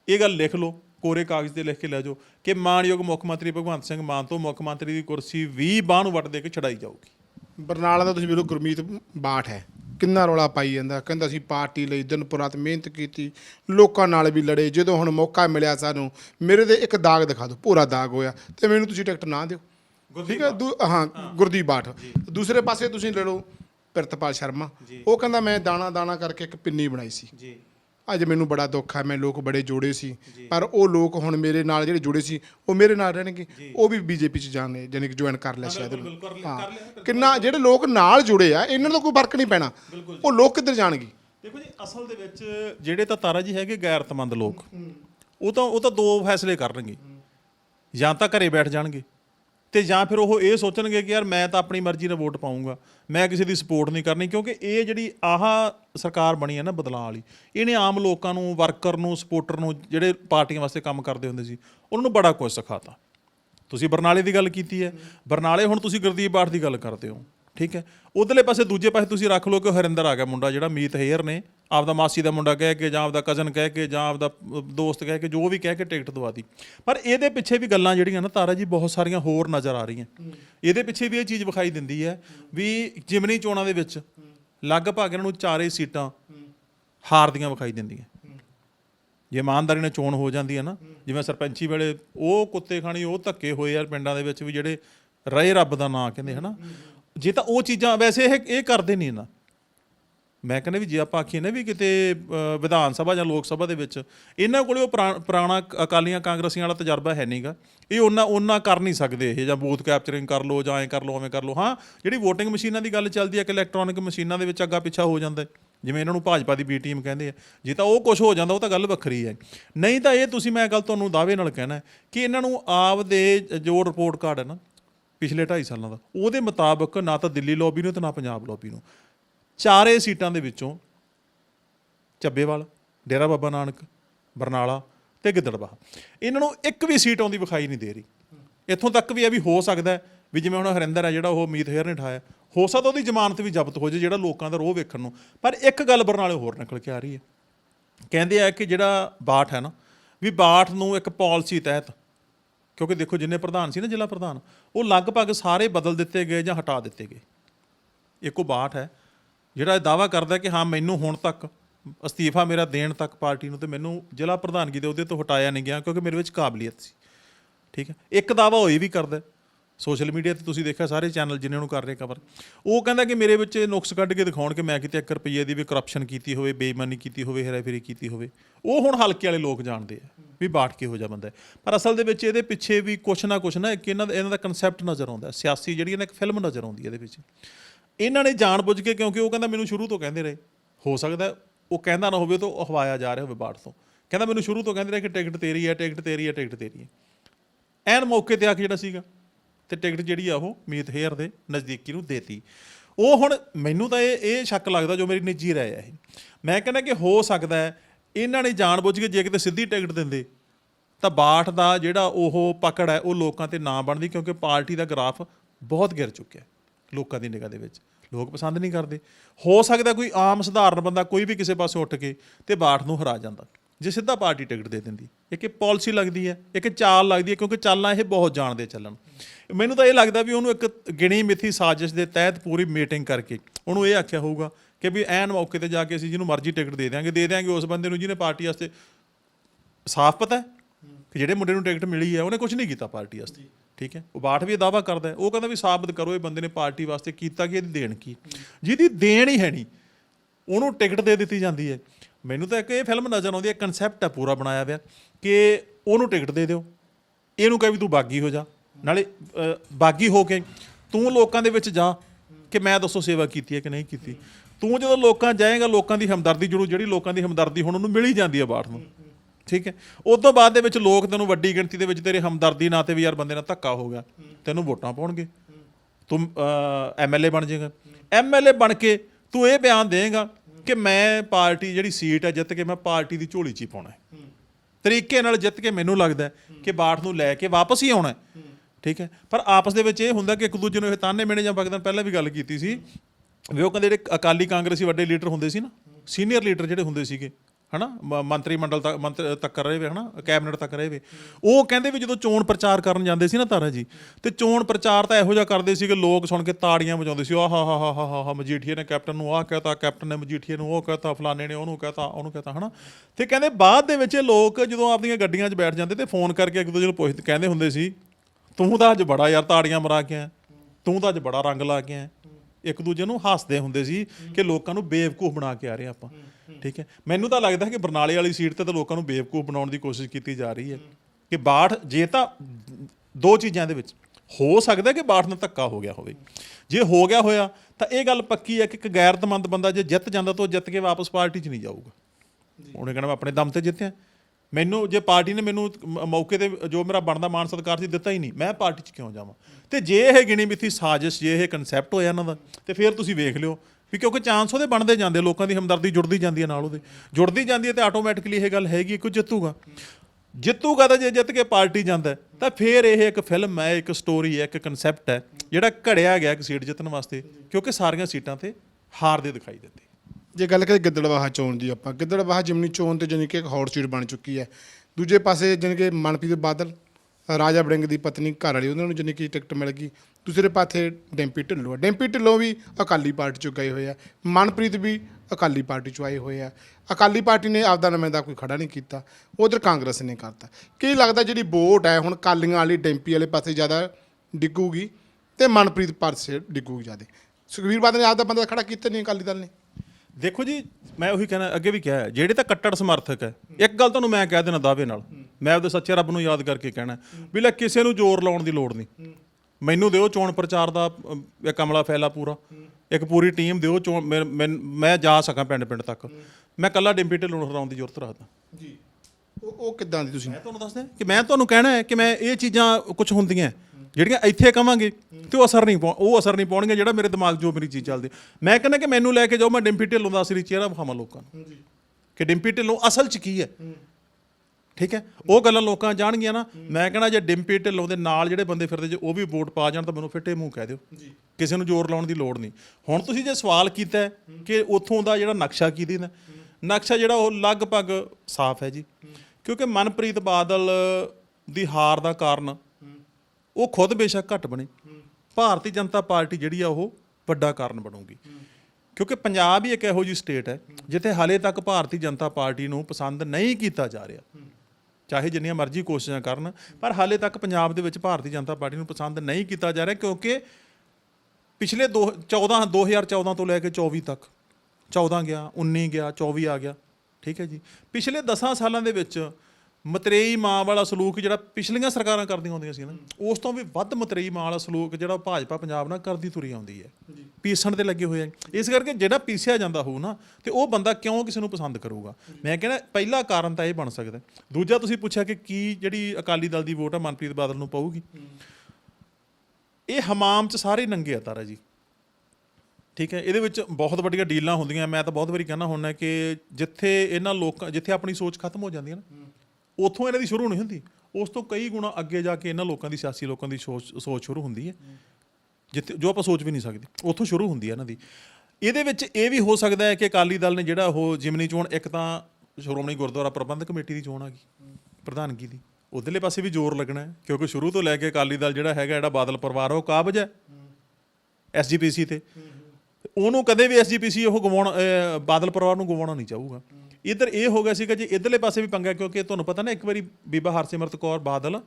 ਇਹ ਗੱਲ ਲਿਖ ਲਓ ਕੋਰੇ ਕਾਗਜ਼ ਤੇ ਲਿਖ ਕੇ ਲੈ ਜਾਓ ਕਿ ਮਾਨਯੋਗ ਮੁੱਖ ਮੰਤਰੀ ਭਗਵੰਤ ਸਿੰਘ ਮਾਨ ਤੋਂ ਮੁੱਖ ਮੰਤਰੀ ਦੀ ਕੁਰਸੀ ਵੀ ਬਾਹ ਨੂੰ ਵੱਟ ਦੇ ਕੇ ਛਡਾਈ ਜਾਊਗੀ। ਬਰਨਾਲਾ ਦਾ ਤੁਸੀਂ ਵੇਖੋ ਗੁਰਮੀਤ ਬਾਠ ਹੈ। ਕਿੰਨਾ ਰੌਲਾ ਪਾਈ ਜਾਂਦਾ। ਕਹਿੰਦਾ ਅਸੀਂ ਪਾਰਟੀ ਲਈ ਦਿਨ ਰਾਤ ਮਿਹਨਤ ਕੀਤੀ ਲੋਕਾਂ ਨਾਲ ਵੀ ਲੜੇ ਜਦੋਂ ਹੁਣ ਮੌਕਾ ਮਿਲਿਆ ਸਾਨੂੰ ਮੇਰੇ ਤੇ ਇੱਕ ਦਾਗ ਦਿਖਾ ਦਿਓ ਪੂਰਾ ਦਾਗ ਹੋਇਆ ਤੇ ਮੈਨੂੰ ਤੁਸੀਂ ਟਿਕਟ ਨਾ ਦਿਓ। ਠੀਕ ਹੈ ਦੂ- ਹਾਂ ਗੁਰਦੀਪ ਬਾਠ। ਦੂਸਰੇ ਪਾਸੇ ਤੁਸੀਂ ਲੈ ਲਓ ਪ੍ਰਿਤਪਾਲ ਸ਼ਰਮਾ। ਉਹ ਕਹਿੰਦਾ ਮੈਂ ਦਾਣਾ ਦਾਣਾ ਕਰਕੇ ਇੱਕ ਪਿੰਨੀ ਬਣਾਈ ਸੀ। ਜੀ। ਅੱਜ ਮੈਨੂੰ ਬੜਾ ਦੁੱਖ ਹੈ ਮੈਂ ਲੋਕ ਬੜੇ ਜੋੜੇ ਸੀ। ਪਰ ਉਹ ਲੋਕ ਹੁਣ ਮੇਰੇ ਨਾਲ ਜਿਹੜੇ ਜੁੜੇ ਸੀ ਉਹ ਮੇਰੇ ਨਾਲ ਰਹਿਣਗੇ। ਉਹ ਵੀ ਬੀਜੇਪੀ ਚ ਜਾਣੇ ਜਾਨੀ ਕਿ ਜੁਆਇਨ ਕਰ ਲਿਆ ਸ਼ਾਇਦ। ਹਾਂ। ਕਿੰਨਾ ਜਿਹੜੇ ਲੋਕ ਨਾਲ ਜੁੜੇ ਆ ਇਹਨਾਂ ਦਾ ਕੋਈ ਫ਼ਰਕ ਨਹੀਂ ਪੈਣਾ। ਉਹ ਲੋਕ ਕਿੱਧਰ ਜਾਣਗੇ? ਦੇਖੋ ਜੀ ਅਸਲ ਦੇ ਵਿੱਚ ਜਿਹੜੇ ਤਾਂ ਤਾਰਾ ਜੀ ਹੈਗੇ ਗੈਰਤਮੰਦ ਲੋਕ ਉਹ ਤਾਂ ਉਹ ਤਾਂ ਦੋ ਫੈਸਲੇ ਕਰਨਗੇ। ਜਾਂ ਤਾਂ ਘਰੇ ਬੈਠ ਜਾਣਗੇ। ਤੇ ਜਾਂ ਫਿਰ ਉਹ ਇਹ ਸੋਚਣਗੇ ਕਿ ਯਾਰ ਮੈਂ ਤਾਂ ਆਪਣੀ ਮਰਜ਼ੀ ਨਾਲ ਵੋਟ ਪਾਉਂਗਾ ਮੈਂ ਕਿਸੇ ਦੀ ਸਪੋਰਟ ਨਹੀਂ ਕਰਨੀ ਕਿਉਂਕਿ ਇਹ ਜਿਹੜੀ ਆਹ ਸਰਕਾਰ ਬਣੀ ਹੈ ਨਾ ਬਦਲਾਅ ਵਾਲੀ, ਇਹਨੇ ਆਮ ਲੋਕਾਂ ਨੂੰ ਵਰਕਰ ਨੂੰ ਸਪੋਰਟਰ ਨੂੰ ਜਿਹੜੇ ਪਾਰਟੀਆਂ ਵਾਸਤੇ ਕੰਮ ਕਰਦੇ ਹੁੰਦੇ ਸੀ, ਉਹਨਾਂ ਨੂੰ ਬੜਾ ਕੁਝ ਸਿਖਾਤਾ। ਤੁਸੀਂ ਬਰਨਾਲੇ ਦੀ ਗੱਲ ਕੀਤੀ ਹੈ। ਬਰਨਾਲੇ ਹੁਣ ਤੁਸੀਂ ਗੁਰਦੀਪ ਬਾਠ ਦੀ ਗੱਲ ਕਰਦੇ ਹੋ, ਠੀਕ ਹੈ। ਉਧਰਲੇ ਪਾਸੇ ਦੂਜੇ ਪਾਸੇ ਤੁਸੀਂ ਰੱਖ ਲਓ ਕਿ ਹਰਿੰਦਰ ਆ ਗਿਆ ਮੁੰਡਾ ਜਿਹੜਾ ਮੀਤ ਹੇਅਰ ਨੇ। ਆਪਦਾ ਮਾਸੀ ਦਾ ਮੁੰਡਾ ਕਹਿ ਕੇ ਜਾਂ ਆਪਦਾ ਕਜ਼ਨ ਕਹਿ ਕੇ ਜਾਂ ਆਪਦਾ ਦੋਸਤ ਕਹਿ ਕੇ ਜੋ ਵੀ ਕਹਿ ਕੇ ਟਿਕਟ ਦਵਾਦੀ ਪਰ ਇਹਦੇ ਪਿੱਛੇ ਵੀ ਗੱਲਾਂ ਜਿਹੜੀਆਂ ਨਾ ਤਾਰਾ ਜੀ ਬਹੁਤ ਸਾਰੀਆਂ ਹੋਰ ਨਜ਼ਰ ਆ ਰਹੀਆਂ। ਇਹਦੇ ਪਿੱਛੇ ਵੀ ਇਹ ਚੀਜ਼ ਵਿਖਾਈ ਦਿੰਦੀ ਹੈ ਵੀ ਜਿਮਨੀ ਚੋਣਾਂ ਦੇ ਵਿੱਚ ਲਗਭਗ ਇਹਨਾਂ ਨੂੰ ਚਾਰੇ ਸੀਟਾਂ ਹਾਰਦੀਆਂ ਵਿਖਾਈ ਦਿੰਦੀਆਂ। ਜੇ ਇਮਾਨਦਾਰੀ ਨਾਲ ਚੋਣ ਹੋ ਜਾਂਦੀ ਹੈ ਨਾ, ਜਿਵੇਂ ਸਰਪੰਚੀ ਵੇਲੇ ਉਹ ਕੁੱਤੇ ਖਾਣੀ, ਉਹ ਧੱਕੇ ਹੋਏ ਯਾਰ ਪਿੰਡਾਂ ਦੇ ਵਿੱਚ ਵੀ ਜਿਹੜੇ ਰਹੇ ਰੱਬ ਦਾ ਨਾਂ ਕਹਿੰਦੇ ਹਨਾ। ਜੇ ਤਾਂ ਉਹ ਚੀਜ਼ਾਂ, ਵੈਸੇ ਇਹ ਇਹ ਕਰਦੇ ਨਹੀਂ ਨਾ। ਮੈਂ ਕਹਿੰਦਾ ਵੀ ਜੇ ਆਪਾਂ ਆਖੀਏ ਨਾ ਵੀ ਕਿਤੇ ਵਿਧਾਨ ਸਭਾ ਜਾਂ ਲੋਕ ਸਭਾ ਦੇ ਵਿੱਚ ਇਹਨਾਂ ਕੋਲੇ ਉਹ ਪੁਰਾ- ਪੁਰਾਣਾ ਅਕਾਲੀਆਂ ਕਾਂਗਰਸੀਆਂ ਵਾਲਾ ਤਜਰਬਾ ਹੈ ਨਹੀਂਗਾ ਇਹ ਉਹਨਾਂ ਉਹਨਾਂ ਕਰ ਨਹੀਂ ਸਕਦੇ ਇਹ, ਜਾਂ ਬੂਥ ਕੈਪਚਰਿੰਗ ਕਰ ਲਓ ਜਾਂ ਐਂ ਕਰ ਲਓ ਐਵੇਂ ਕਰ ਲਓ। ਹਾਂ, ਜਿਹੜੀ VOTING ਮਸ਼ੀਨਾਂ ਦੀ ਗੱਲ ਚੱਲਦੀ ਹੈ ਕਿ ਇਲੈਕਟ੍ਰੋਨਿਕ ਮਸ਼ੀਨਾਂ ਦੇ ਵਿੱਚ ਅੱਗਾ ਪਿੱਛਾ ਹੋ ਜਾਂਦਾ। ਜਿਵੇਂ ਇਹਨਾਂ ਨੂੰ ਭਾਜਪਾ ਦੀ ਬੀ ਟੀਮ ਕਹਿੰਦੇ ਆ। ਜੇ ਤਾਂ ਉਹ ਕੁਝ ਹੋ ਜਾਂਦਾ, ਉਹ ਤਾਂ ਗੱਲ ਵੱਖਰੀ ਹੈ। ਨਹੀਂ ਤਾਂ ਇਹ ਤੁਸੀਂ, ਮੈਂ ਗੱਲ ਤੁਹਾਨੂੰ ਦਾਅਵੇ ਨਾਲ ਕਹਿਣਾ ਕਿ ਇਹਨਾਂ ਨੂੰ ਆਪ ਦੇ ਜੋ ਰਿਪੋਰਟ ਕਾਰਡ ਹੈ ਨਾ, ਪਿਛਲੇ 2.5 ਸਾਲਾਂ ਦਾ, ਉਹਦੇ ਮੁਤਾਬਕ ਨਾ ਤਾਂ ਦਿੱਲੀ ਲੌਬੀ ਨੂੰ ਤੇ ਨਾ ਪੰਜਾਬ ਲੌਬੀ ਨੂੰ। ਚਾਰੇ ਸੀਟਾਂ ਦੇ ਵਿੱਚੋਂ ਚੱਬੇਵਾਲ ਡੇਰਾ ਬਾਬਾ ਨਾਨਕ, ਬਰਨਾਲਾ ਤੇ ਗਿੱਦੜਬਾਹਾ। ਇਹਨਾਂ ਨੂੰ ਇੱਕ ਵੀ ਸੀਟ ਆਉਂਦੀ ਵਿਖਾਈ ਨਹੀਂ ਦੇ ਰਹੀ। ਇੱਥੋਂ ਤੱਕ ਵੀ ਇਹ ਵੀ ਹੋ ਸਕਦਾ ਵੀ ਜਿਵੇਂ ਹੁਣ ਹਰਿੰਦਰ ਹੈ ਜਿਹੜਾ ਉਹ ਮੀਤ ਹੇਰ ਨੇ ਠਾਇਆ। ਹੋ ਸਕਦਾ ਉਹਦੀ ਜ਼ਮਾਨਤ ਵੀ ਜ਼ਬਤ ਹੋ ਜਾਏ ਜਿਹੜਾ ਲੋਕਾਂ ਦਾ ਰੋਹ ਵੇਖਣ ਨੂੰ। ਪਰ ਇੱਕ ਗੱਲ ਬਰਨਾਲੇ ਹੋਰ ਨਿਕਲ ਕੇ ਆ ਰਹੀ ਹੈ। ਕਹਿੰਦੇ ਆ ਕਿ ਜਿਹੜਾ ਬਾਠ ਹੈ ਨਾ, ਵੀ ਬਾਠ ਨੂੰ ਇੱਕ ਪਾਲਿਸੀ ਤਹਿਤ, ਕਿਉਂਕਿ ਦੇਖੋ ਜਿੰਨੇ ਪ੍ਰਧਾਨ ਸੀ ਨਾ ਜ਼ਿਲ੍ਹਾ ਪ੍ਰਧਾਨ, ਉਹ ਲਗਭਗ ਸਾਰੇ ਬਦਲ ਦਿੱਤੇ ਗਏ ਜਾਂ ਹਟਾ ਦਿੱਤੇ ਗਏ। ਇੱਕੋ ਬਾਠ ਹੈ ਜਿਹੜਾ ਇਹ ਦਾਵਾ ਕਰਦਾ ਕਿ ਹਾਂ, ਮੈਨੂੰ ਹੁਣ ਤੱਕ ਅਸਤੀਫਾ ਮੇਰਾ ਦੇਣ ਤੱਕ ਪਾਰਟੀ ਨੂੰ ਤੇ ਮੈਨੂੰ ਜ਼ਿਲ੍ਹਾ ਪ੍ਰਧਾਨਗੀ ਦੇ ਉਹਦੇ ਤੋਂ ਹਟਾਇਆ ਨਹੀਂ ਗਿਆ ਕਿਉਂਕਿ ਮੇਰੇ ਵਿੱਚ ਕਾਬਲੀਅਤ ਸੀ। ਠੀਕ ਹੈ? ਇੱਕ ਦਾਵਾ ਹੋਈ ਵੀ ਕਰਦਾ ਸੋਸ਼ਲ ਮੀਡੀਆ ਤੇ ਤੁਸੀਂ ਦੇਖਿਆ ਸਾਰੇ ਚੈਨਲ ਜਿਨ੍ਹਾਂ ਨੂੰ ਕਰ ਰਹੇ ਕਵਰ ਉਹ ਕਹਿੰਦਾ ਕਿ ਮੇਰੇ ਵਿੱਚ ਇਹ ਨੁਕਸ ਕੱਢ ਕੇ ਦਿਖਾਉਣ ਕਿ ਮੈਂ ਕਿਤੇ 1 ਰੁਪਈਏ ਦੀ ਵੀ ਕਰਪਸ਼ਨ ਕੀਤੀ ਹੋਵੇ, ਬੇਈਮਾਨੀ ਕੀਤੀ ਹੋਵੇ, ਹੇਰਾਫੇਰੀ ਕੀਤੀ ਹੋਵੇ। ਉਹ ਹੁਣ ਹਲਕੇ ਵਾਲੇ ਲੋਕ ਜਾਣਦੇ ਆ ਵੀ ਬਾਟ ਹੋ ਜਾ ਬੰਦਾ ਪਰ ਅਸਲ ਦੇ ਵਿੱਚ ਇਹਦੇ ਪਿੱਛੇ ਵੀ ਕੁਛ ਨਾ ਕੁਛ ਨਾ ਇੱਕ ਇਹਨਾਂ ਦਾ ਇਹਨਾਂ ਦਾ ਕਨਸੈਪਟ ਨਜ਼ਰ ਆਉਂਦਾ ਸਿਆਸੀ ਜਿਹੜੀ ਇਹਨਾਂ ਇੱਕ ਫਿਲਮ ਨਜ਼ਰ ਆਉਂਦੀ ਹੈ ਇਹਦੇ ਵਿੱਚ ਇਹਨਾਂ ਨੇ ਜਾਣਬੁੱਝ ਕੇ ਕਿਉਂਕਿ ਉਹ ਕਹਿੰਦਾ ਮੈਨੂੰ ਸ਼ੁਰੂ ਤੋਂ ਕਹਿੰਦੇ ਰਹੇ। ਹੋ ਸਕਦਾ ਉਹ ਕਹਿੰਦਾ ਨਾ ਹੋਵੇ ਤਾਂ ਉਹ ਹਵਾਇਆ ਜਾ ਰਿਹਾ ਹੋਵੇ ਬਾੜ ਤੋਂ। ਕਹਿੰਦਾ ਮੈਨੂੰ ਸ਼ੁਰੂ ਤੋਂ ਕਹਿੰਦੇ ਰਹੇ ਕਿ ਟਿਕਟ ਤੇਰੀ ਹੈ, ਟਿਕਟ ਤੇਰੀ ਹੈ, ਟਿਕਟ ਤੇਰੀ ਹੈ। ਐਨ ਮੌਕੇ ਤੇ ਆ ਕੇ ਜਿਹੜਾ ਸੀਗਾ, ਤੇ ਟਿਕਟ ਜਿਹੜੀ ਆ ਉਹ ਮੀਤ ਹੇਅਰ ਦੇ ਨਜ਼ਦੀਕੀ ਨੂੰ ਦੇਤੀ। ਉਹ ਹੁਣ ਮੈਨੂੰ ਤਾਂ ਇਹ ਇਹ ਸ਼ੱਕ ਲੱਗਦਾ ਜੋ ਮੇਰੀ ਨਿੱਜੀ ਰਾਏ ਹੈ ਮੈਂ ਕਹਿੰਦਾ ਕਿ ਹੋ ਸਕਦਾ ਇਹਨਾਂ ਨੇ ਜਾਣਬੁੱਝ ਕੇ ਜੇ ਕਿਤੇ ਸਿੱਧੀ ਟਿਕਟ ਦਿੰਦੇ, ਤਾਂ ਬਾਠ ਦਾ ਜਿਹੜਾ ਉਹ ਪਕੜ ਹੈ, ਉਹ ਲੋਕਾਂ ਤੇ ਨਾ ਬਣਦੀ ਕਿਉਂਕਿ ਪਾਰਟੀ ਦਾ ਗ੍ਰਾਫ ਬਹੁਤ ਗਿਰ ਚੁੱਕਿਆ ਲੋਕਾਂ ਦੀ ਨਿਗਾਹ ਦੇ ਵਿੱਚ। ਲੋਕ ਪਸੰਦ ਨਹੀਂ ਕਰਦੇ। ਹੋ ਸਕਦਾ ਕੋਈ ਆਮ ਸਧਾਰਨ ਬੰਦਾ ਕੋਈ ਵੀ ਕਿਸੇ ਪਾਸੇ ਉੱਠ ਕੇ ਤੇ ਬਾਠ ਨੂੰ ਹਰਾ ਜਾਂਦਾ। ਜੇ ਸਿੱਧਾ ਪਾਰਟੀ ਟਿਕਟ ਦੇ ਦਿੰਦੀ। ਇੱਕ ਇਹ ਪਾਲਿਸੀ ਲੱਗਦੀ ਹੈ, ਇੱਕ ਚਾਲ ਲੱਗਦੀ ਹੈ, ਕਿਉਂਕਿ ਚਾਲਾਂ ਇਹ ਬਹੁਤ ਜਾਣਦੇ ਚੱਲਣ। ਮੈਨੂੰ ਤਾਂ ਇਹ ਲੱਗਦਾ ਵੀ ਉਹਨੂੰ ਇੱਕ ਗਿਣੀ ਮਿੱਥੀ ਸਾਜ਼ਿਸ਼ ਦੇ ਤਹਿਤ ਪੂਰੀ ਮੀਟਿੰਗ ਕਰਕੇ ਉਹਨੂੰ ਇਹ ਆਖਿਆ ਹੋਊਗਾ ਕਿ ਵੀ ਐਨ ਮੌਕੇ ਤੇ ਜਾ ਕੇ ਅਸੀਂ ਜਿਹਨੂੰ ਮਰਜ਼ੀ ਟਿਕਟ ਦੇ ਦਿਆਂਗੇ ਦੇ ਦਿਆਂਗੇ ਉਸ ਬੰਦੇ ਨੂੰ ਜਿਹਨੇ ਪਾਰਟੀ ਵਾਸਤੇ ਸਾਫ਼ ਪਤਾ ਹੈ ਕਿ ਜਿਹੜੇ ਮੁੰਡੇ ਨੂੰ ਟਿਕਟ ਮਿਲੀ ਹੈ, ਉਹਨੇ ਕੁਝ ਨਹੀਂ ਕੀਤਾ ਪਾਰਟੀ ਵਾਸਤੇ। ਠੀਕ ਹੈ? ਉਹ ਬਾਠ ਵੀ ਇਹ ਦਾਵਾ ਕਰਦਾ ਉਹ ਕਹਿੰਦਾ ਵੀ ਸਾਬਤ ਕਰੋ, ਇਹ ਬੰਦੇ ਨੇ ਪਾਰਟੀ ਵਾਸਤੇ ਕੀਤਾ ਕਿ ਇਹਦੀ ਦੇਣ ਕੀ ਜਿਹਦੀ ਦੇਣ ਹੀ ਹੈ ਨਹੀਂ, ਉਹਨੂੰ ਟਿਕਟ ਦੇ ਦਿੱਤੀ ਜਾਂਦੀ ਹੈ। ਮੈਨੂੰ ਤਾਂ ਇੱਕ ਇਹ ਫਿਲਮ ਨਜ਼ਰ ਆਉਂਦੀ ਹੈ ਕਨਸੈਪਟ ਹੈ ਪੂਰਾ ਬਣਾਇਆ ਹੋਇਆ, ਕਿ ਉਹਨੂੰ ਟਿਕਟ ਦੇ ਦਿਓ। ਇਹਨੂੰ ਕਹੇ ਵੀ ਤੂੰ ਬਾਗੀ ਹੋ ਜਾ। ਨਾਲੇ ਬਾਗੀ ਹੋ ਕੇ ਤੂੰ ਲੋਕਾਂ ਦੇ ਵਿੱਚ ਜਾ ਕਿ ਮੈਂ ਦੱਸੋ ਸੇਵਾ ਕੀਤੀ ਹੈ ਕਿ ਨਹੀਂ ਕੀਤੀ। ਤੂੰ ਜਦੋਂ ਲੋਕਾਂ ਜਾਏਗਾ, ਲੋਕਾਂ ਦੀ ਹਮਦਰਦੀ ਜੁੜੂ ਜਿਹੜੀ ਲੋਕਾਂ ਦੀ ਹਮਦਰਦੀ ਹੁਣ ਉਹਨੂੰ ਮਿਲ ਹੀ ਜਾਂਦੀ ਹੈ ਬਾਠ ਨੂੰ। ਠੀਕ ਹੈ? ਉਸ ਤੋਂ ਬਾਅਦ ਦੇ ਵਿੱਚ ਲੋਕ ਤੈਨੂੰ ਵੱਡੀ ਗਿਣਤੀ ਦੇ ਵਿੱਚ ਤੇਰੇ ਹਮਦਰਦੀ ਨਾਂ ਤੇ ਵੀ ਯਾਰ ਬੰਦੇ ਨਾਲ ਧੱਕਾ ਹੋ ਗਿਆ। ਤੈਨੂੰ ਵੋਟਾਂ ਪਾਉਣਗੇ। ਤੂੰ ਐਮਐਲਏ ਬਣ ਜਾਏਗਾ। ਐਮਐਲਏ ਬਣ ਕੇ ਤੂੰ ਇਹ ਬਿਆਨ ਦੇਏਗਾ ਕਿ ਮੈਂ ਪਾਰਟੀ ਜਿਹੜੀ ਸੀਟ ਹੈ ਜਿੱਤ ਕੇ ਮੈਂ ਪਾਰਟੀ ਦੀ ਝੋਲੀ 'ਚ ਹੀ ਪਾਉਣਾ ਹੈ। ਤਰੀਕੇ ਨਾਲ ਜਿੱਤ ਕੇ ਮੈਨੂੰ ਲੱਗਦਾ ਹੈ ਕਿ ਬਾਠ ਨੂੰ ਲੈ ਕੇ ਵਾਪਸ ਹੀ ਆਉਣਾ ਹੈ। ਠੀਕ ਹੈ? ਪਰ ਆਪਸ ਦੇ ਵਿੱਚ ਇਹ ਹੁੰਦਾ ਕਿ ਇੱਕ ਦੂਜੇ ਨੂੰ ਇਹ ਤਾਨੇ ਮੇਣੇ ਜਾਂ ਬਗਦਨ ਪਹਿਲਾਂ ਵੀ ਗੱਲ ਕੀਤੀ ਸੀ। ਵੀ ਉਹ ਕਹਿੰਦੇ ਜਿਹੜੇ ਅਕਾਲੀ ਕਾਂਗਰਸੀ ਵੱਡੇ ਲੀਡਰ ਹੁੰਦੇ ਸੀ ਨਾ ਸੀਨੀਅਰ ਲੀਡਰ ਜਿਹੜੇ ਹੁੰਦੇ ਸੀਗੇ ਹਨਾ? ਮ- ਮੰਤਰੀ ਮੰਡਲ ਤੱਕ, ਮੰਤਰੀ ਤੱਕ ਰਹੇ ਵੇ, ਹਨਾ? ਕੈਬਨਿਟ ਤੱਕ ਰਹੇ ਵੇ। ਉਹ ਕਹਿੰਦੇ ਵੀ ਜਦੋਂ ਚੋਣ ਪ੍ਰਚਾਰ ਕਰਨ ਜਾਂਦੇ ਸੀ ਨਾ ਤਾਰਾ ਜੀ, ਤੇ ਚੋਣ ਪ੍ਰਚਾਰ ਤਾਂ ਇਹੋ ਜਿਹਾ ਕਰਦੇ ਸੀ ਕਿ ਲੋਕ ਸੁਣ ਕੇ ਤਾੜੀਆਂ ਵਜਾਉਂਦੇ ਸੀ, ਆਹ ਹਾ ਹਾ ਹਾ ਹਾ ਹਾ ਮਜੀਠੀਏ ਨੇ ਕੈਪਟਨ ਨੂੰ ਆਹ ਕਹਤਾ, ਕੈਪਟਨ ਨੇ ਮਜੀਠੀਏ ਨੂੰ ਉਹ ਕਹਤਾ, ਫਲਾਣੇ ਨੇ ਉਹਨੂੰ ਕਹਤਾ ਉਹਨੂੰ ਕਹਤਾ, ਹਨਾ? ਤੇ ਕਹਿੰਦੇ ਬਾਅਦ ਦੇ ਵਿੱਚ ਲੋਕ ਜਦੋਂ ਆਪਣੀਆਂ ਗੱਡੀਆਂ 'ਚ ਬੈਠ ਜਾਂਦੇ ਤੇ ਫੋਨ ਕਰਕੇ ਇੱਕ ਦੂਜੇ ਨੂੰ ਪੁੱਛਦੇ ਕਹਿੰਦੇ ਹੁੰਦੇ ਸੀ, ਤੂੰ ਤਾਂ ਅੱਜ ਬੜਾ ਯਾਰ ਤਾੜੀਆਂ ਮਰਾ ਕੇ ਆਇਆ, ਤੂੰ ਤਾਂ ਅੱਜ ਬੜਾ ਰੰਗ ਲਾ ਕੇ ਆਇਆ। ਇੱਕ ਦੂਜੇ ਨੂੰ ਹੱਸਦੇ ਹੁੰਦੇ ਸੀ ਕਿ ਲੋਕਾਂ ਨੂੰ ਬੇਵਕੂਫ ਬਣਾ ਕੇ ਆ ਰਹੇ ਆਪਾਂ। ਠੀਕ ਹੈ? ਮੈਨੂੰ ਤਾਂ ਲੱਗਦਾ ਕਿ ਬਰਨਾਲੇ ਵਾਲੀ ਸੀਟ ਤੇ ਤਾਂ ਲੋਕਾਂ ਨੂੰ ਬੇਵਕੂਫ ਬਣਾਉਣ ਦੀ ਕੋਸ਼ਿਸ਼ ਕੀਤੀ ਜਾ ਰਹੀ ਹੈ ਕਿ ਬਾਠ ਜੇ ਤਾਂ ਦੋ ਚੀਜ਼ਾਂ ਦੇ ਵਿੱਚ ਹੋ ਸਕਦਾ ਕਿ ਬਾਠ ਨਾਲ ਧੱਕਾ ਹੋ ਗਿਆ ਹੋਵੇ। ਜੇ ਹੋ ਗਿਆ ਹੋਇਆ ਤਾਂ ਇਹ ਗੱਲ ਪੱਕੀ ਹੈ ਕਿ ਇੱਕ ਗੈਰਤਮੰਦ ਬੰਦਾ ਜੇ ਜਿੱਤ ਜਾਂਦਾ ਤਾਂ ਉਹ ਜਿੱਤ ਕੇ ਵਾਪਸ ਪਾਰਟੀ 'ਚ ਨਹੀਂ ਜਾਊਗਾ। ਉਹਨੇ ਕਹਿਣਾ ਮੈਂ ਆਪਣੇ ਦਮ ਤੇ ਜਿੱਤਿਆ। ਮੈਨੂੰ ਜੇ ਪਾਰਟੀ ਨੇ ਮੈਨੂੰ ਮੌਕੇ ਤੇ ਜੋ ਮੇਰਾ ਬਣਦਾ ਮਾਨ ਸਤਿਕਾਰ ਸੀ ਦਿੱਤਾ ਹੀ ਨਹੀਂ ਮੈਂ ਪਾਰਟੀ 'ਚ ਕਿਉਂ ਜਾਵਾਂ? ਤੇ ਜੇ ਇਹ ਗਿਣੀ ਮਿੱਥੀ ਸਾਜ਼ਿਸ਼ ਜੇ ਇਹ ਕਨਸੈਪਟ ਹੋਇਆ ਇਹਨਾਂ ਦਾ ਤੇ ਫਿਰ ਤੁਸੀਂ ਵੇਖ ਲਿਓ ਵੀ ਕਿਉਂਕਿ ਚਾਂਸ ਉਹਦੇ ਬਣਦੇ ਜਾਂਦੇ ਲੋਕਾਂ ਦੀ ਹਮਦਰਦੀ ਜੁੜਦੀ ਜਾਂਦੀ ਹੈ ਨਾਲ ਉਹਦੇ। ਜੁੜਦੀ ਜਾਂਦੀ ਹੈ ਤੇ ਆਟੋਮੈਟਿਕਲੀ ਇਹ ਗੱਲ ਹੈਗੀ ਕਿ ਜਿੱਤੂਗਾ। ਜਿੱਤੂਗਾ ਤਾਂ ਜੇ ਜਿੱਤ ਕੇ ਪਾਰਟੀ ਜਾਂਦਾ, ਤਾਂ ਫਿਰ ਇਹ ਇੱਕ ਫਿਲਮ ਹੈ, ਇੱਕ ਸਟੋਰੀ ਹੈ, ਇੱਕ ਕਨਸੈਪਟ ਹੈ, ਜਿਹੜਾ ਘੜਿਆ ਗਿਆ ਇੱਕ ਸੀਟ ਜਿੱਤਣ ਵਾਸਤੇ, ਕਿਉਂਕਿ ਸਾਰੀਆਂ ਸੀਟਾਂ ਤੇ ਹਾਰਦੇ ਦਿਖਾਈ ਦਿੱਤੇ। ਜੇ ਗੱਲ ਕਰੀਏ ਗਿੱਦੜਵਾਹਾ ਚੋਣ ਦੀ ਆਪਾਂ, ਗਿੱਦੜਵਾਹਾ ਜਿਮਨੀ ਚੋਣ ਤੇ ਜਾਣੀ ਕਿ ਇੱਕ ਹੌਟ ਸੀਟ ਬਣ ਚੁੱਕੀ ਹੈ। ਦੂਜੇ ਪਾਸੇ ਜਾਣੀ ਕਿ ਮਨਪ੍ਰੀਤ ਬਾਦਲ ਰਾਜਾ ਬੜਿੰਗ ਦੀ ਪਤਨੀ ਘਰ ਵਾਲੀ, ਉਹਨਾਂ ਨੂੰ ਜਿੰਨੀ ਕਿ ਟਿਕਟ ਮਿਲ ਗਈ, ਦੂਸਰੇ ਪਾਸੇ ਡੈਂਪੀ ਢਿੱਲੋਂ ਹੈ ਡੈਂਪੀ ਢਿੱਲੋਂ ਵੀ ਅਕਾਲੀ ਪਾਰਟੀ ਚੋਂ ਗਏ ਹੋਏ ਆ। ਮਨਪ੍ਰੀਤ ਵੀ ਅਕਾਲੀ ਪਾਰਟੀ ਚੋਂ ਆਏ ਹੋਏ ਆ। ਅਕਾਲੀ ਪਾਰਟੀ ਨੇ ਆਪਦਾ ਨੁਮਾਇੰਦਾ ਕੋਈ ਖੜਾ ਨਹੀਂ ਕੀਤਾ। ਉਧਰ ਕਾਂਗਰਸ ਨੇ ਕਰਤਾ। ਕੀ ਲੱਗਦਾ ਜਿਹੜੀ ਵੋਟ ਹੈ, ਹੁਣ ਕਾਲੀਆਂ ਵਾਲੀ, ਡੈਂਪੀ ਵਾਲੇ ਪਾਸੇ ਜ਼ਿਆਦਾ ਡਿੱਗੂਗੀ ਤੇ ਮਨਪ੍ਰੀਤ ਪਾਸੇ ਡਿੱਗੂਗੀ ਜ਼ਿਆਦਾ। ਸੁਖਵੀਰ ਬਾਦਲ ਨੇ ਆਪਦਾ ਬੰਦਾ ਖੜਾ ਕੀਤਾ ਨਹੀਂ ਅਕਾਲੀ ਦਲ ਨੇ। ਦੇਖੋ ਜੀ ਮੈਂ ਉਹੀ ਕਹਿਣਾ ਅੱਗੇ ਵੀ ਕਿਹਾ ਜਿਹੜੇ ਤਾਂ ਕੱਟੜ ਸਮਰਥਕ ਹੈ ਇੱਕ ਗੱਲ ਤੁਹਾਨੂੰ ਮੈਂ ਕਹਿ ਦੇਣਾ ਦਾਅਵੇ ਨਾਲ ਮੈਂ ਉਹਦੇ ਸੱਚੇ ਰੱਬ ਨੂੰ ਯਾਦ ਕਰਕੇ ਕਹਿਣਾ ਵੀ ਲੈ ਕਿਸੇ ਨੂੰ ਜ਼ੋਰ ਲਾਉਣ ਦੀ ਲੋੜ ਨਹੀਂ। ਮੈਨੂੰ ਦਿਓ ਚੋਣ ਪ੍ਰਚਾਰ ਦਾ ਅਮ, ਇਹ ਕਮਲਾ ਫੈਲਾ ਪੂਰਾ ਇੱਕ ਪੂਰੀ ਟੀਮ ਦਿਓ ਚੋਣ ਮੈਂ- ਮੈਂ- ਮੈਂ ਜਾ ਸਕਾਂ ਪਿੰਡ ਪਿੰਡ ਤੱਕ। ਮੈਂ ਕੱਲਾ ਡਿੰਪੀ ਢਿੱਲੋਂ ਨੂੰ ਹਰਾਉਣ ਦੀ ਜ਼ਰੂਰਤ ਰੱਖਦਾ। ਜੀ। ਉਹ ਉਹ ਕਿੱਦਾਂ ਦੀ ਤੁਸੀਂ? ਮੈਂ ਤੁਹਾਨੂੰ ਦੱਸਦਾ ਕਿ ਮੈਂ ਤੁਹਾਨੂੰ ਕਹਿਣਾ ਹੈ ਕਿ ਮੈਂ ਇਹ ਚੀਜ਼ਾਂ ਕੁਝ ਹੁੰਦੀਆਂ ਜਿਹੜੀਆਂ ਇੱਥੇ ਕਵਾਂਗੇ ਤੇ ਉਹ ਅਸਰ ਨਹੀਂ ਪਾਉ ਉਹ ਅਸਰ ਨਹੀਂ ਪਾਉਣਗੀਆਂ ਜਿਹੜਾ ਮੇਰੇ ਦਿਮਾਗ 'ਚ ਜੋ ਮੇਰੀ ਚੀਜ਼ ਚੱਲਦੀ। ਮੈਂ ਕਹਿੰਦਾ ਕਿ ਮੈਨੂੰ ਲੈ ਕੇ ਜਾਓ ਮੈਂ ਡਿੰਪੀ ਢਿੱਲੋਂ ਦਾ ਅਸਲੀ ਚਿਹਰਾ ਵਿਖਾਵਾਂ ਲੋਕਾਂ ਨੂੰ। ਕਿ ਡਿੰਪੀ ਢਿੱਲੋਂ ਅਸਲ 'ਚ ਕੀ ਹੈ? ਠੀਕ ਹੈ? ਉਹ ਗੱਲਾਂ ਲੋਕਾਂ ਜਾਣਗੀਆਂ ਨਾ ਮੈਂ ਕਹਿੰਦਾ ਜੇ ਡਿੰਪੀ ਢਿੱਲੋਂ ਦੇ ਨਾਲ ਜਿਹੜੇ ਬੰਦੇ ਫਿਰਦੇ ਜੇ ਉਹ ਵੀ ਵੋਟ ਪਾ ਜਾਣ ਤਾਂ ਮੈਨੂੰ ਫਿੱਟੇ ਮੂੰਹ ਕਹਿ ਦਿਓ। ਕਿਸੇ ਨੂੰ ਜ਼ੋਰ ਲਾਉਣ ਦੀ ਲੋੜ ਨਹੀਂ। ਹੁਣ ਤੁਸੀਂ ਜੇ ਸਵਾਲ ਕੀਤਾ ਕਿ ਉੱਥੋਂ ਦਾ ਜਿਹੜਾ ਨਕਸ਼ਾ ਕੀ ਦਾ ਨਕਸ਼ਾ ਜਿਹੜਾ ਉਹ ਲਗਭਗ ਸਾਫ਼ ਹੈ ਜੀ। ਕਿਉਂਕਿ ਮਨਪ੍ਰੀਤ ਬਾਦਲ ਦੀ ਹਾਰ ਦਾ ਕਾਰਨ ਉਹ ਖੁਦ ਬੇਸ਼ੱਕ ਘੱਟ ਬਣੇ। ਭਾਰਤੀ ਜਨਤਾ ਪਾਰਟੀ ਜਿਹੜੀ ਆ ਉਹ ਵੱਡਾ ਕਾਰਨ ਬਣੂਗੀ। ਕਿਉਂਕਿ ਪੰਜਾਬ ਹੀ ਇੱਕ ਇਹੋ ਜਿਹੀ ਸਟੇਟ ਹੈ, ਜਿੱਥੇ ਹਾਲੇ ਤੱਕ ਭਾਰਤੀ ਜਨਤਾ ਪਾਰਟੀ ਨੂੰ ਪਸੰਦ ਨਹੀਂ ਕੀਤਾ ਜਾ ਰਿਹਾ। ਚਾਹੇ ਜਿੰਨੀਆਂ ਮਰਜ਼ੀ ਕੋਸ਼ਿਸ਼ਾਂ ਕਰਨ, ਪਰ ਹਾਲੇ ਤੱਕ ਪੰਜਾਬ ਦੇ ਵਿੱਚ ਭਾਰਤੀ ਜਨਤਾ ਪਾਰਟੀ ਨੂੰ ਪਸੰਦ ਨਹੀਂ ਕੀਤਾ ਜਾ ਰਿਹਾ, ਕਿਉਂਕਿ ਪਿਛਲੇ ਦੋ 14 2014 ਤੋਂ ਲੈ ਕੇ 24 ਤੱਕ 14 ਗਿਆ 19 ਗਿਆ 24 ਆ ਗਿਆ। ਠੀਕ ਹੈ ਜੀ। ਪਿਛਲੇ 10 ਸਾਲਾਂ ਦੇ ਵਿੱਚ ਮਤਰੇਈ ਮਾਂ ਵਾਲਾ ਸਲੂਕ ਜਿਹੜਾ ਪਿਛਲੀਆਂ ਸਰਕਾਰਾਂ ਕਰਦੀਆਂ ਹੁੰਦੀਆਂ ਸੀ ਨਾ ਉਸ ਤੋਂ ਵੀ ਵੱਧ ਮਤਰੇਈ ਮਾਂ ਵਾਲਾ ਸਲੂਕ ਜਿਹੜਾ ਭਾਜਪਾ ਪੰਜਾਬ ਨਾਲ ਕਰਦੀ ਤੁਰੀ ਆਉਂਦੀ ਹੈ। ਪੀਸਣ ਤੇ ਲੱਗੇ ਹੋਏ ਆ। ਇਸ ਕਰਕੇ ਜਿਹੜਾ ਪੀਸਿਆ ਜਾਂਦਾ ਹੋਊ ਨਾ ਤੇ ਉਹ ਬੰਦਾ ਕਿਉਂ ਕਿਸੇ ਨੂੰ ਪਸੰਦ ਕਰੂਗਾ? ਮੈਂ ਕਹਿੰਦਾ ਪਹਿਲਾ ਕਾਰਨ ਤਾਂ ਇਹ ਬਣ ਸਕਦਾ। ਦੂਜਾ ਤੁਸੀਂ ਪੁੱਛਿਆ ਕਿ ਕੀ ਜਿਹੜੀ ਅਕਾਲੀ ਦਲ ਦੀ ਵੋਟ ਆ ਮਨਪ੍ਰੀਤ ਬਾਦਲ ਨੂੰ ਪਾਊਗੀ? ਇਹ ਹਮਾਮ ਚ ਸਾਰੇ ਨੰਗੇ ਆ ਤਾਰਾ ਜੀ। ਠੀਕ ਹੈ ਇਹਦੇ ਵਿੱਚ ਬਹੁਤ ਵੱਡੀਆਂ ਡੀਲਾਂ ਹੁੰਦੀਆਂ। ਮੈਂ ਤਾਂ ਬਹੁਤ ਵਾਰੀ ਕਹਿੰਦਾ ਹੁੰਦਾ ਕਿ ਜਿੱਥੇ ਇਹਨਾਂ ਲੋਕਾਂ ਜਿੱਥੇ ਆਪਣੀ ਸੋਚ ਖਤਮ ਹੋ ਜਾਂਦੀ ਹੈ ਨਾ ਉੱਥੋਂ ਇਹਨਾਂ ਦੀ ਸ਼ੁਰੂ ਨਹੀਂ ਹੁੰਦੀ। ਉਸ ਤੋਂ ਕਈ ਗੁਣਾ ਅੱਗੇ ਜਾ ਕੇ ਇਹਨਾਂ ਲੋਕਾਂ ਦੀ ਸਿਆਸੀ ਲੋਕਾਂ ਦੀ ਸੋਚ ਸੋਚ ਸ਼ੁਰੂ ਹੁੰਦੀ ਹੈ। ਜਿੱਥੇ ਜੋ ਆਪਾਂ ਸੋਚ ਵੀ ਨਹੀਂ ਸਕਦੇ ਉੱਥੋਂ ਸ਼ੁਰੂ ਹੁੰਦੀ ਹੈ ਇਹਨਾਂ ਦੀ। ਇਹਦੇ ਵਿੱਚ ਇਹ ਵੀ ਹੋ ਸਕਦਾ ਹੈ ਕਿ ਅਕਾਲੀ ਦਲ ਨੇ ਜਿਹੜਾ ਉਹ ਜਿਮਨੀ ਚੋਣ ਇੱਕ ਤਾਂ ਸ਼੍ਰੋਮਣੀ ਗੁਰਦੁਆਰਾ ਪ੍ਰਬੰਧਕ ਕਮੇਟੀ ਦੀ ਚੋਣ ਆ ਗਈ ਪ੍ਰਧਾਨਗੀ ਦੀ। ਉਧਰਲੇ ਪਾਸੇ ਵੀ ਜ਼ੋਰ ਲੱਗਣਾ ਹੈ ਕਿਉਂਕਿ ਸ਼ੁਰੂ ਤੋਂ ਲੈ ਕੇ ਅਕਾਲੀ ਦਲ ਜਿਹੜਾ ਹੈਗਾ ਜਿਹੜਾ ਬਾਦਲ ਪਰਿਵਾਰ ਉਹ ਕਾਬਜ ਹੈ। ਐਸਜੀਪੀਸੀ ਤੇ। ਉਹਨੂੰ ਕਦੇ ਵੀ ਐਸਜੀਪੀਸੀ ਉਹ ਗਵਾਉਣਾ ਬਾਦਲ ਪਰਿਵਾਰ ਨੂੰ ਗਵਾਉਣਾ ਨਹੀਂ ਚਾਹੂਗਾ। ਇੱਧਰ ਇਹ ਹੋ ਗਿਆ ਸੀਗਾ ਜੀ ਇਧਰਲੇ ਪਾਸੇ ਵੀ ਪੰਗਾ, ਕਿਉਂਕਿ ਤੁਹਾਨੂੰ ਪਤਾ ਨਾ ਇੱਕ ਵਾਰੀ ਬੀਬਾ ਹਰਸਿਮਰਤ ਕੌਰ ਬਾਦਲ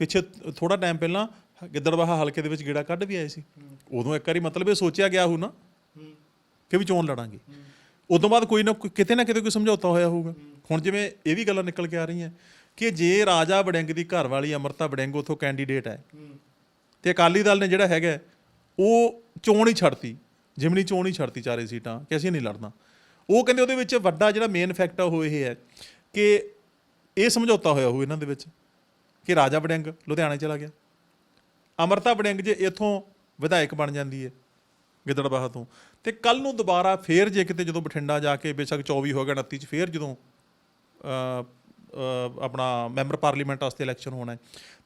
ਪਿੱਛੇ ਥੋੜਾ ਟਾਈਮ ਪਹਿਲਾਂ ਗਿੱਦੜਵਾਹਾ ਹਲਕੇ ਦੇ ਵਿੱਚ ਗੇੜਾ ਕੱਢ ਵੀ ਆਏ ਸੀ। ਉਦੋਂ ਇੱਕ ਵਾਰੀ ਮਤਲਬ ਇਹ ਸੋਚਿਆ ਗਿਆ ਹੋਊ ਨਾ ਕਿ ਵੀ ਚੋਣ ਲੜਾਂਗੇ। ਉਦੋਂ ਬਾਅਦ ਕੋਈ ਨਾ ਕੋਈ, ਕਿਤੇ ਨਾ ਕਿਤੇ ਕੋਈ ਸਮਝੌਤਾ ਹੋਇਆ ਹੋਊਗਾ। ਹੁਣ ਜਿਵੇਂ ਇਹ ਵੀ ਗੱਲਾਂ ਨਿਕਲ ਕੇ ਆ ਰਹੀਆਂ ਕਿ ਜੇ ਰਾਜਾ ਵੜਿੰਗ ਦੀ ਘਰ ਵਾਲੀ ਅਮਰਤਾ ਵੜਿੰਗ ਉਥੋਂ ਕੈਂਡੀਡੇਟ ਹੈ, ਤੇ ਅਕਾਲੀ ਦਲ ਨੇ ਜਿਹੜਾ ਹੈਗਾ, ਉਹ ਚੋਣ ਹੀ ਛੱਡਤੀ। ਜਿਮਨੀ ਚੋਣ ਹੀ ਛੱਡਤੀ ਚਾਰੇ ਸੀਟਾਂ, ਕਿ ਅਸੀਂ ਨਹੀਂ ਲੜਨਾ। ਉਹ ਕਹਿੰਦੇ ਉਹਦੇ ਵਿੱਚ ਵੱਡਾ ਜਿਹੜਾ ਮੇਨ ਫੈਕਟ ਆ ਉਹ ਇਹ ਹੈ ਕਿ ਇਹ ਸਮਝੌਤਾ ਹੋਇਆ ਹੋਊ ਇਹਨਾਂ ਦੇ ਵਿੱਚ ਕਿ ਰਾਜਾ ਵੜਿੰਗ ਲੁਧਿਆਣੇ ਚਲਾ ਗਿਆ। ਅਮਰਤਾ ਵੜਿੰਗ ਜੇ ਇੱਥੋਂ ਵਿਧਾਇਕ ਬਣ ਜਾਂਦੀ ਹੈ ਗਿੱਦੜਬਾਹਾ ਤੋਂ। ਤੇ ਕੱਲ ਨੂੰ ਦੁਬਾਰਾ ਫੇਰ ਜੇ ਕਿਤੇ ਜਦੋਂ ਬਠਿੰਡਾ ਜਾ ਕੇ ਬੇਸ਼ੱਕ 24 ਹੋ ਗਿਆ 29 ਚ ਫੇਰ ਜਦੋਂ ਆਪਣਾ ਮੈਂਬਰ ਪਾਰਲੀਮੈਂਟ ਵਾਸਤੇ ਇਲੈਕਸ਼ਨ ਹੋਣਾ ਹੈ।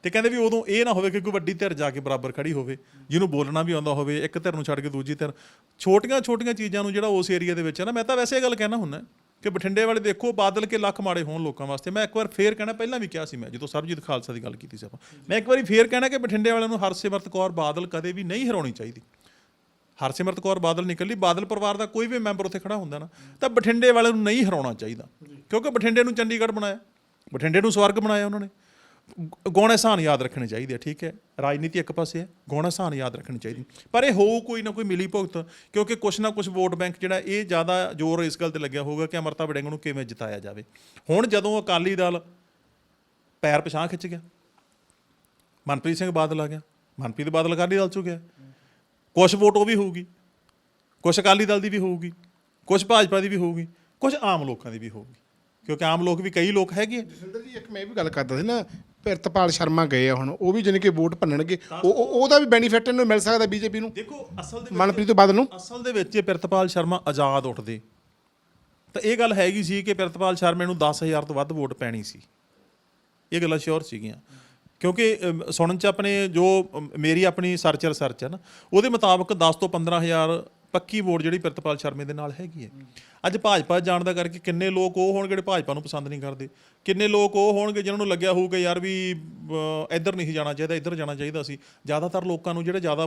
ਤੇ ਕਹਿੰਦੇ ਵੀ ਉਦੋਂ ਇਹ ਨਾ ਹੋਵੇ ਕਿ ਕੋਈ ਵੱਡੀ ਧਿਰ ਜਾ ਕੇ ਬਰਾਬਰ ਖੜੀ ਹੋਵੇ ਜਿਹਨੂੰ ਬੋਲਣਾ ਵੀ ਆਉਂਦਾ ਹੋਵੇ ਇੱਕ ਧਿਰ ਨੂੰ ਛੱਡ ਕੇ ਦੂਜੀ ਧਿਰ। ਛੋਟੀਆਂ ਛੋਟੀਆਂ ਚੀਜ਼ਾਂ ਨੂੰ ਜਿਹੜਾ ਉਸ ਏਰੀਆ ਦੇ ਵਿੱਚ ਹੈ ਨਾ ਮੈਂ ਤਾਂ ਵੈਸੇ ਇਹ ਗੱਲ ਕਹਿਣਾ ਹੁੰਦਾ ਕਿ ਬਠਿੰਡੇ ਵਾਲੇ ਦੇਖੋ ਬਾਦਲ ਕੇ ਲੱਖ ਮਾੜੇ ਹੋਣ ਲੋਕਾਂ ਵਾਸਤੇ। ਮੈਂ ਇੱਕ ਵਾਰ ਫੇਰ ਕਹਿਣਾ ਪਹਿਲਾਂ ਵੀ ਕਿਹਾ ਸੀ ਮੈਂ ਜਦੋਂ ਸਰਬਜੀਤ ਖਾਲਸਾ ਦੀ ਗੱਲ ਕੀਤੀ ਸੀ ਆਪਾਂ। ਮੈਂ ਇੱਕ ਵਾਰੀ ਫੇਰ ਕਹਿਣਾ ਕਿ ਬਠਿੰਡੇ ਵਾਲਿਆਂ ਨੂੰ ਹਰਸਿਮਰਤ ਕੌਰ ਬਾਦਲ ਕਦੇ ਵੀ ਨਹੀਂ ਹਰਾਉਣੀ ਚਾਹੀਦੀ। ਹਰਸਿਮਰਤ ਕੌਰ ਬਾਦਲ ਨਿਕਲੀ ਬਾਦਲ ਪਰਿਵਾਰ ਦਾ ਕੋਈ ਵੀ ਮੈਂਬਰ ਉੱਥੇ ਖੜਾ ਹੁੰਦਾ ਨਾ ਤਾਂ ਬਠਿੰਡੇ ਵਾਲਿਆਂ ਨੂੰ ਨਹੀਂ ਹਰਾਉਣਾ ਚਾਹੀਦਾ। ਕਿਉਂਕਿ ਬਠਿੰਡੇ ਨੂੰ ਚੰਡੀਗੜ੍ਹ ਬਣਾਇਆ। ਬਠਿੰਡੇ ਨੂੰ ਸਵਰਗ ਬਣਾਇਆ ਉਹਨਾਂ ਨੇ। ਗ- ਗੌਣੇ ਯਾਦ ਰੱਖਣੇ ਚਾਹੀਦੇ ਠੀਕ ਹੈ? ਰਾਜਨੀਤੀ ਇੱਕ ਪਾਸੇ ਹੈ, ਗੌਣੇ ਸਾਨ ਯਾਦ ਰੱਖਣੀ ਚਾਹੀਦੀ ਪਰ ਇਹ ਹੋਊ ਕੋਈ ਨਾ ਕੋਈ ਮਿਲੀ ਭੁਗਤ, ਕਿਉਂਕਿ ਕੁਛ ਨਾ ਕੁਛ ਵੋਟ ਬੈਂਕ ਜਿਹੜਾ ਇਹ ਜ਼ਿਆਦਾ ਜ਼ੋਰ ਇਸ ਗੱਲ ਤੇ ਲੱਗਿਆ ਹੋਊਗਾ ਕਿ ਅਮਰਤਾ ਵੜਿੰਗ ਨੂੰ ਕਿਵੇਂ ਜਿਤਾਇਆ ਜਾਵੇ। ਹੁਣ ਜਦੋਂ ਅਕਾਲੀ ਦਲ ਪੈਰ ਪਛਾਂ ਖਿੱਚ ਗਿਆ, ਮਨਪ੍ਰੀਤ ਸਿੰਘ ਬਾਦਲ ਆ ਗਿਆ, ਮਨਪ੍ਰੀਤ ਬਾਦਲ ਅਕਾਲੀ ਦਲ 'ਚ ਗਿਆ, ਕੁਛ ਵੋਟ ਉਹ ਵੀ ਹੋਊਗੀ, ਕੁਛ ਅਕਾਲੀ ਦਲ ਦੀ ਵੀ ਹੋਊਗੀ, ਕੁਛ ਭਾਜਪਾ ਦੀ ਵੀ ਹੋਊਗੀ, ਕੁਛ ਆਮ ਲੋਕਾਂ ਦੀ ਵੀ ਹੋਊਗੀ। ਕਿਉਂਕਿ ਆਮ ਲੋਕ ਵੀ ਕਈ ਲੋਕ ਹੈਗੇ ਆ। ਜਸਿੰਦਰ ਜੀ ਇੱਕ ਮੈਂ ਇਹ ਵੀ ਗੱਲ ਕਰਦਾ ਸੀ ਨਾ ਪਿਰਤਪਾਲ ਸ਼ਰਮਾ ਗਏ ਆ ਹੁਣ ਉਹ ਵੀ ਜਾਣੀ ਕਿ ਵੋਟ ਭੰਨਣਗੇ। ਉਹ ਉਹ- ਉਹਦਾ ਵੀ ਬੈਨੀਫਿਟ ਇਹਨੂੰ ਮਿਲ ਸਕਦਾ ਬੀਜੇਪੀ ਨੂੰ। ਦੇਖੋ ਅਸਲ ਦੇ ਮਨਪ੍ਰੀਤ ਬਾਦਲ ਨੂੰ। ਅਸਲ ਦੇ ਵਿੱਚ ਜੇ ਪ੍ਰਿਤਪਾਲ ਸ਼ਰਮਾ ਆਜ਼ਾਦ ਉੱਠਦੇ ਤਾਂ ਇਹ ਗੱਲ ਹੈਗੀ ਸੀ ਕਿ ਪ੍ਰਿਤਪਾਲ ਸ਼ਰਮੇ ਨੂੰ 10000 ਤੋਂ ਵੱਧ ਵੋਟ ਪੈਣੀ ਸੀ। ਇਹ ਗੱਲਾਂ ਸ਼ੋਰ ਸੀਗੀਆਂ। ਕਿਉਂਕਿ ਅਮ, ਸੁਣਨ ਚ ਆਪਣੇ ਜੋ ਅਮ, ਮੇਰੀ ਆਪਣੀ ਸਰਚ ਰਿਸਰਚ ਹੈ ਨਾ ਉਹਦੇ ਮੁਤਾਬਕ 10 ਤੋਂ 15000 ਪੱਕੀ ਵੋਟ ਜਿਹੜੀ ਪ੍ਰਿਤਪਾਲ ਸ਼ਰਮੇ ਦੇ ਨਾਲ ਹੈਗੀ ਹੈ। ਅੱਜ ਭਾਜਪਾ ਜਾਣ ਦਾ ਕਰਕੇ ਕਿੰਨੇ ਲੋਕ ਉਹ ਹੋਣਗੇ ਜਿਹੜੇ ਭਾਜਪਾ ਨੂੰ ਪਸੰਦ ਨਹੀਂ ਕਰਦੇ। ਕਿੰਨੇ ਲੋਕ ਉਹ ਹੋਣਗੇ ਜਿਨ੍ਹਾਂ ਨੂੰ ਲੱਗਿਆ ਹੋਊਗਾ ਯਾਰ ਵੀ ਇੱਧਰ ਨਹੀਂ ਜਾਣਾ ਚਾਹੀਦਾ ਇੱਧਰ ਜਾਣਾ ਚਾਹੀਦਾ ਸੀ। ਜ਼ਿਆਦਾਤਰ ਲੋਕਾਂ ਨੂੰ ਜਿਹੜੇ ਜ਼ਿਆਦਾ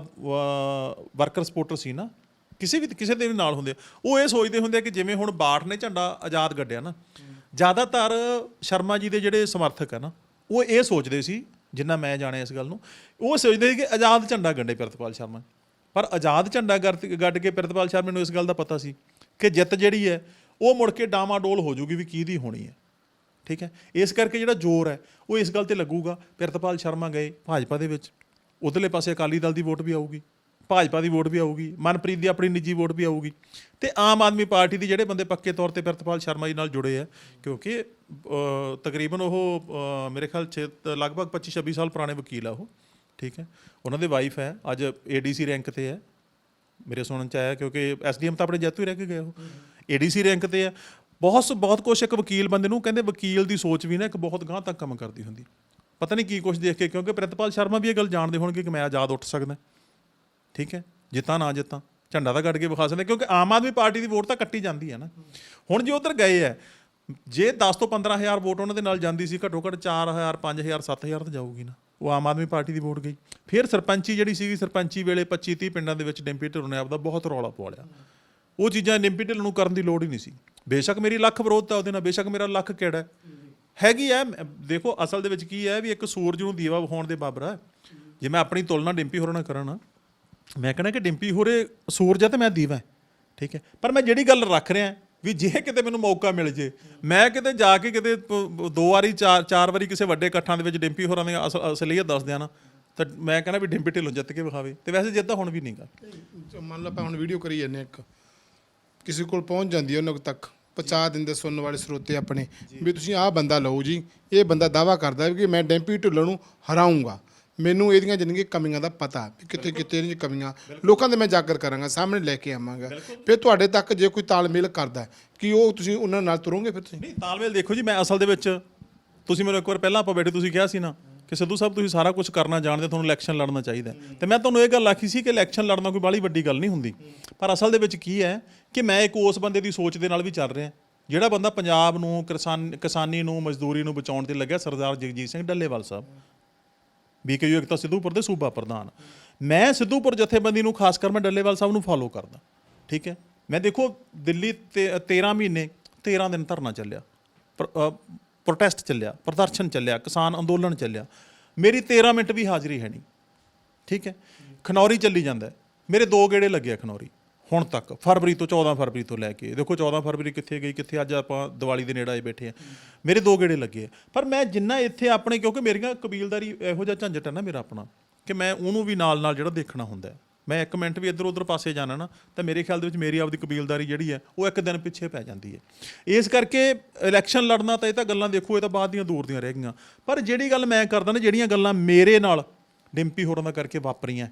ਵਰਕਰ ਸਪੋਰਟਰ ਸੀ ਨਾ ਕਿਸੇ ਵੀ ਕਿਸੇ ਦੇ ਵੀ ਨਾਲ ਹੁੰਦੇ ਆ, ਉਹ ਇਹ ਸੋਚਦੇ ਹੁੰਦੇ ਆ ਕਿ ਜਿਵੇਂ ਹੁਣ ਬਾਠ ਨੇ ਝੰਡਾ ਆਜ਼ਾਦ ਗੱਡਿਆ ਨਾ ਜ਼ਿਆਦਾਤਰ ਸ਼ਰਮਾ ਜੀ ਦੇ ਜਿਹੜੇ ਸਮਰਥਕ ਆ ਨਾ ਉਹ ਇਹ ਸੋਚਦੇ ਸੀ ਜਿੰਨਾ ਮੈਂ ਜਾਣਿਆ ਇਸ ਗੱਲ ਨੂੰ ਉਹ ਸੋਚਦੇ ਸੀ ਕਿ ਆਜ਼ਾਦ ਝੰਡਾ ਗੱਡੇ ਪ੍ਰਿਤਪਾਲ ਸ਼ਰਮਾ। ਪਰ ਆਜ਼ਾਦ ਝੰਡਾ ਗੱਡ ਗੱਡ ਕੇ ਪ੍ਰਿਤਪਾਲ ਸ਼ਰਮਾ ਨੂੰ ਇਸ ਗੱਲ ਦਾ ਪਤਾ ਸੀ ਕਿ ਜਿੱਤ ਜਿਹੜੀ ਹੈ, ਉਹ ਮੁੜ ਕੇ ਡਾਮਾਡੋਲ ਹੋ ਜੂਗੀ ਵੀ ਕਿਹਦੀ ਹੋਣੀ ਹੈ। ਠੀਕ ਹੈ? ਇਸ ਕਰਕੇ ਜਿਹੜਾ ਜ਼ੋਰ ਹੈ, ਉਹ ਇਸ ਗੱਲ ਤੇ ਲੱਗੂਗਾ, ਪ੍ਰਿਤਪਾਲ ਸ਼ਰਮਾ ਗਏ ਭਾਜਪਾ ਦੇ ਵਿੱਚ। ਉਧਰਲੇ ਪਾਸੇ ਅਕਾਲੀ ਦਲ ਦੀ ਵੋਟ ਵੀ ਆਊਗੀ, ਭਾਜਪਾ ਦੀ ਵੋਟ ਵੀ ਆਊਗੀ, ਮਨਪ੍ਰੀਤ ਦੀ ਆਪਣੀ ਨਿੱਜੀ ਵੋਟ ਵੀ ਆਊਗੀ। ਤੇ ਆਮ ਆਦਮੀ ਪਾਰਟੀ ਦੇ ਜਿਹੜੇ ਬੰਦੇ ਪੱਕੇ ਤੌਰ ਤੇ ਪ੍ਰਿਤਪਾਲ ਸ਼ਰਮਾ ਜੀ ਨਾਲ ਜੁੜੇ ਆ ਕਿਉਂਕਿ ਤਕਰੀਬਨ ਉਹ ਮੇਰੇ ਖਿਆਲ 'ਚ ਲਗਭਗ 25 26 ਸਾਲ ਪੁਰਾਣੇ ਵਕੀਲ ਆ ਉਹ। ਠੀਕ ਹੈ। ਉਹਨਾਂ ਦੇ ਵਾਈਫ ਹੈ, ਅੱਜ ਏਡੀਸੀ ਰੈਂਕ ਤੇ ਹੈ। ਮੇਰੇ ਸੁਣਨ ਚ ਆਇਆ ਕਿਉਂਕਿ ਐਸਡੀਐਮ ਤਾਂ ਆਪਣੇ ਜੈਤੂ ਹੀ ਰਹਿ ਕੇ ਗਏ ਉਹ। ਏਡੀਸੀ ਰੈਂਕ ਤੇ ਹੈ। ਬਹੁਤ ਬਹੁਤ ਕੁਛ ਇੱਕ ਵਕੀਲ ਬੰਦੇ ਨੂੰ ਕਹਿੰਦੇ ਵਕੀਲ ਦੀ ਸੋਚ ਵੀ ਨਾ ਇੱਕ ਬਹੁਤ ਗਾਂਹ ਤੱਕ ਕੰਮ ਕਰਦੀ ਹੁੰਦੀ। ਪਤਾ ਨਹੀਂ ਕੀ ਕੁਛ ਦੇਖ ਕੇ, ਕਿਉਂਕਿ ਪ੍ਰਿਤਪਾਲ ਸ਼ਰਮਾ ਵੀ ਇਹ ਗੱਲ ਜਾਣਦੇ ਹੋਣਗੇ ਕਿ ਮੈਂ ਆਜ਼ਾਦ ਉੱਠ ਸਕਦਾ। ਠੀਕ ਹੈ। ਜਿੱਤਾਂ ਨਾ ਜਿੱਤਾਂ। ਝੰਡਾ ਤਾਂ ਕੱਢ ਕੇ ਵਿਖਾ ਸਕਦੇ, ਕਿਉਂਕਿ ਆਮ ਆਦਮੀ ਪਾਰਟੀ ਦੀ ਵੋਟ ਤਾਂ ਕੱਟੀ ਜਾਂਦੀ ਹੈ ਨਾ। ਹੁਣ ਜੇ ਉਧਰ ਗਏ ਹੈ, ਜੇ 10 ਤੋਂ 15000 ਵੋਟ ਉਹਨਾਂ ਦੇ ਨਾਲ ਜਾਂਦੀ ਸੀ, ਘੱਟੋ ਘੱਟ 4000 5000 7000 ਤਾਂ ਜਾਊਗੀ ਨਾ। ਉਹ ਆਮ ਆਦਮੀ ਪਾਰਟੀ ਦੀ ਵੋਟ ਗਈ। ਫਿਰ ਸਰਪੰਚੀ ਜਿਹੜੀ ਸੀਗੀ, ਸਰਪੰਚੀ ਵੇਲੇ 25 30 ਪਿੰਡਾਂ ਦੇ ਵਿੱਚ ਡਿੰਪੀ ਢਿੱਲੋਂ ਨੇ ਆਪਦਾ ਬਹੁਤ ਰੌਲਾ ਪਵਾ ਲਿਆ ਉਹ ਚੀਜ਼ਾਂ ਡਿੰਪੀ ਢਿੱਲੋਂ ਨੂੰ ਕਰਨ ਦੀ ਲੋੜ ਹੀ ਨਹੀਂ ਸੀ। ਬੇਸ਼ੱਕ ਮੇਰੀ ਲੱਖ ਵਿਰੋਧਤਾ ਉਹਦੇ ਨਾਲ, ਬੇਸ਼ੱਕ ਮੇਰਾ ਲੱਖ ਕਿਹੜਾ ਹੈ? ਹੈਗੀ ਹੈ ਮ- ਦੇਖੋ ਅਸਲ ਦੇ ਵਿੱਚ ਕੀ ਹੈ ਵੀ ਇੱਕ ਸੂਰਜ ਨੂੰ ਦੀਵਾ ਵਿਖਾਉਣ ਦੇ ਬਾਬਰਾ ਹੈ। ਜੇ ਮੈਂ ਆਪਣੀ ਤੁਲਨਾ ਡਿੰਪੀ ਹੋਰਾਂ ਨਾਲ ਕਰਾਂ ਨਾ, ਮੈਂ ਕਹਿੰਦਾ ਕਿ ਡਿੰਪੀ ਹੋਰੇ ਸੂਰਜ ਹੈ ਤੇ ਮੈਂ ਦੀਵਾ ਹੈ, ਠੀਕ ਹੈ ਪਰ ਮੈਂ ਜਿਹੜੀ ਗੱਲ ਰੱਖ ਰਿਹਾ ਵੀ ਜੇ ਕਿਤੇ ਮੈਨੂੰ ਮੌਕਾ ਮਿਲ ਜੇ, ਮੈਂ ਕਿਤੇ ਜਾ ਕੇ ਕਿਤੇ ਪ- ਦੋ ਵਾਰੀ ਚਾਰ ਚਾਰ ਵਾਰੀ ਕਿਸੇ ਵੱਡੇ ਇਕੱਠਾਂ ਦੇ ਵਿੱਚ ਡਿੰਪੀ ਹੋਰਾਂ ਦੀ ਅਸਲ- ਅਸਲੀਅਤ ਦੱਸ ਦਿਆਂ ਨਾ, ਤਾਂ ਮੈਂ ਕਹਿੰਦਾ ਵੀ ਡਿੰਪੀ ਢਿੱਲੋਂ ਜਿੱਤ ਕੇ ਵਿਖਾਵੇ। ਤੇ ਵੈਸੇ ਜਿੱਦਾਂ ਹੁਣ ਵੀ ਨਹੀਂਗਾ। ਜੋ ਮੰਨ ਲਓ ਆਪਾਂ ਹੁਣ ਵੀਡੀਓ ਕਰੀ ਜਾਂਦੇ ਹਾਂ ਇੱਕ। ਕਿਸੇ ਕੋਲ ਪਹੁੰਚ ਜਾਂਦੀ ਹੈ ਉਹਨਾਂ ਤੱਕ, ਪਹੁੰਚਾ ਦਿੰਦੇ ਸੁਣਨ ਵਾਲੇ ਸਰੋਤੇ ਆਪਣੇ, ਵੀ ਤੁਸੀਂ ਆਹ ਬੰਦਾ ਲਓ ਜੀ, ਇਹ ਬੰਦਾ ਦਾਵਾ ਕਰਦਾ ਵੀ ਕਿ ਮੈਂ ਡੈਂਪੀ ਢਿੱਲੋਂ ਨੂੰ ਹਰਾਉਂਗਾ ਮੈਨੂੰ ਇਹਦੀਆਂ ਜ਼ਿੰਦਗੀ ਕਮੀਆਂ ਦਾ ਪਤਾ ਵੀ ਕਿੱਥੇ ਕਿੱਥੇ ਇਹਦੀਆਂ ਕਮੀਆਂ। ਲੋਕਾਂ ਦੇ ਮੈਂ ਜਾਗਰ ਕਰਾਂਗਾ ਸਾਹਮਣੇ ਲੈ ਕੇ ਆਵਾਂਗਾ। ਫਿਰ ਤੁਹਾਡੇ ਤੱਕ ਜੇ ਕੋਈ ਤਾਲਮੇਲ ਕਰਦਾ ਕਿ ਉਹ ਤੁਸੀਂ ਉਹਨਾਂ ਨਾਲ ਤੁਰੋਗੇ ਫਿਰ ਤੁਸੀਂ? ਨਹੀਂ ਤਾਲਮੇਲ ਦੇਖੋ ਜੀ ਮੈਂ ਅਸਲ ਦੇ ਵਿੱਚ ਤੁਸੀਂ ਮੈਨੂੰ ਇੱਕ ਵਾਰ ਪਹਿਲਾਂ ਆਪਾਂ ਬੈਠੇ ਤੁਸੀਂ ਕਿਹਾ ਸੀ ਨਾ ਕਿ ਸਿੱਧੂ ਸਾਹਿਬ ਤੁਸੀਂ ਸਾਰਾ ਕੁਝ ਕਰਨਾ ਜਾਣਦੇ ਤੁਹਾਨੂੰ ਇਲੈਕਸ਼ਨ ਲੜਨਾ ਚਾਹੀਦਾ। ਤੇ ਮੈਂ ਤੁਹਾਨੂੰ ਇਹ ਗੱਲ ਆਖੀ ਸੀ ਕਿ ਇਲੈਕਸ਼ਨ ਲੜਨਾ ਕੋਈ ਬਾਲੀ ਵੱਡੀ ਗੱਲ ਨਹੀਂ ਹੁੰਦੀ। ਪਰ ਅਸਲ ਦੇ ਵਿੱਚ ਕੀ ਹੈ ਕਿ ਮੈਂ ਇੱਕ ਉਸ ਬੰਦੇ ਦੀ ਸੋਚ ਦੇ ਨਾਲ ਵੀ ਚੱਲ ਰਿਹਾ ਜਿਹੜਾ ਬੰਦਾ ਪੰਜਾਬ ਨੂੰ ਕਿਸਾਨ ਕਿਸਾਨੀ ਨੂੰ ਮਜ਼ਦੂਰੀ ਨੂੰ ਬਚਾਉਣ ਤੇ ਲੱਗਿਆ ਸਰਦਾਰ ਜਗਜੀਤ ਸਿੰਘ ਡੱਲੇਵਾਲ ਸਾਹਿਬ। ਬੀਕੇਯੂ ਇੱਕ ਤਾਂ ਸਿੱਧੂਪੁਰ ਦੇ ਸੂਬਾ ਪ੍ਰਧਾਨ। ਮੈਂ ਸਿੱਧੂਪੁਰ ਜਥੇਬੰਦੀ ਨੂੰ, ਖਾਸ ਕਰ ਮੈਂ ਡੱਲੇਵਾਲ ਸਾਹਿਬ ਨੂੰ ਫਾਲੋ ਕਰਦਾ। ਠੀਕ ਹੈ? ਮੈਂ ਦੇਖੋ, ਦਿੱਲੀ ਤੇ 13 ਮਹੀਨੇ 13 ਦਿਨ ਧਰਨਾ ਚੱਲਿਆ। ਪ੍ਰੋਟੈਸਟ ਚੱਲਿਆ, ਪ੍ਰਦਰਸ਼ਨ ਚੱਲਿਆ, ਕਿਸਾਨ ਅੰਦੋਲਨ ਚੱਲਿਆ। ਮੇਰੀ 13 ਮਿੰਟ ਵੀ ਹਾਜ਼ਰੀ ਹੈ ਨਹੀਂ। ਠੀਕ ਹੈ? ਖਨੌਰੀ ਚੱਲੀ ਜਾਂਦਾ ਮੇਰੇ ਦੋ ਗੇੜੇ ਲੱਗੇ ਖਨੌਰੀ। ਹੁਣ ਤੱਕ, ਫਰਵਰੀ ਤੋਂ 14 ਫਰਵਰੀ ਤੋਂ ਲੈ ਕੇ, ਦੇਖੋ 14 ਫਰਵਰੀ ਕਿੱਥੇ ਗਈ, ਕਿੱਥੇ ਅੱਜ ਆਪਾਂ ਦੀਵਾਲੀ ਦੇ ਨੇੜੇ ਆਏ ਬੈਠੇ ਆ ਮੇਰੇ ਦੋ ਗੇੜੇ ਲੱਗੇ ਆ। ਪਰ ਮੈਂ ਜਿੰਨਾ ਇੱਥੇ ਆਪਣੇ, ਕਿਉਂਕਿ ਮੇਰੀਆਂ ਕਬੀਲਦਾਰੀ ਇਹੋ ਜਿਹਾ ਝੰਜਟ ਹੈ ਨਾ ਮੇਰਾ ਆਪਣਾ, ਕਿ ਮੈਂ ਉਹਨੂੰ ਵੀ ਨਾਲ ਨਾਲ ਜਿਹੜਾ ਦੇਖਣਾ ਹੁੰਦਾ ਮੈਂ ਇੱਕ ਮਿੰਟ ਵੀ ਇੱਧਰ ਉੱਧਰ ਪਾਸੇ ਜਾਣਾ ਨਾ, ਤਾਂ ਮੇਰੇ ਖਿਆਲ ਦੇ ਵਿੱਚ ਮੇਰੀ ਆਪਦੀ ਕਬੀਲਦਾਰੀ ਜਿਹੜੀ ਹੈ, ਉਹ ਇੱਕ ਦਿਨ ਪਿੱਛੇ ਪੈ ਜਾਂਦੀ ਹੈ। ਇਸ ਕਰਕੇ ਇਲੈਕਸ਼ਨ ਲੜਨਾ ਤਾਂ ਇਹ ਤਾਂ ਗੱਲਾਂ ਦੇਖੋ, ਇਹ ਤਾਂ ਬਾਅਦ ਦੀਆਂ ਦੂਰ ਦੀਆਂ ਰਹਿ ਗਈਆਂ। ਪਰ ਜਿਹੜੀ ਗੱਲ ਮੈਂ ਕਰਦਾ ਨਾ, ਜਿਹੜੀਆਂ ਗੱਲਾਂ ਮੇਰੇ ਨਾਲ ਡਿੰਪੀ ਹੋਰਾਂ ਦਾ ਕਰਕੇ ਵਾਪਰੀਆਂ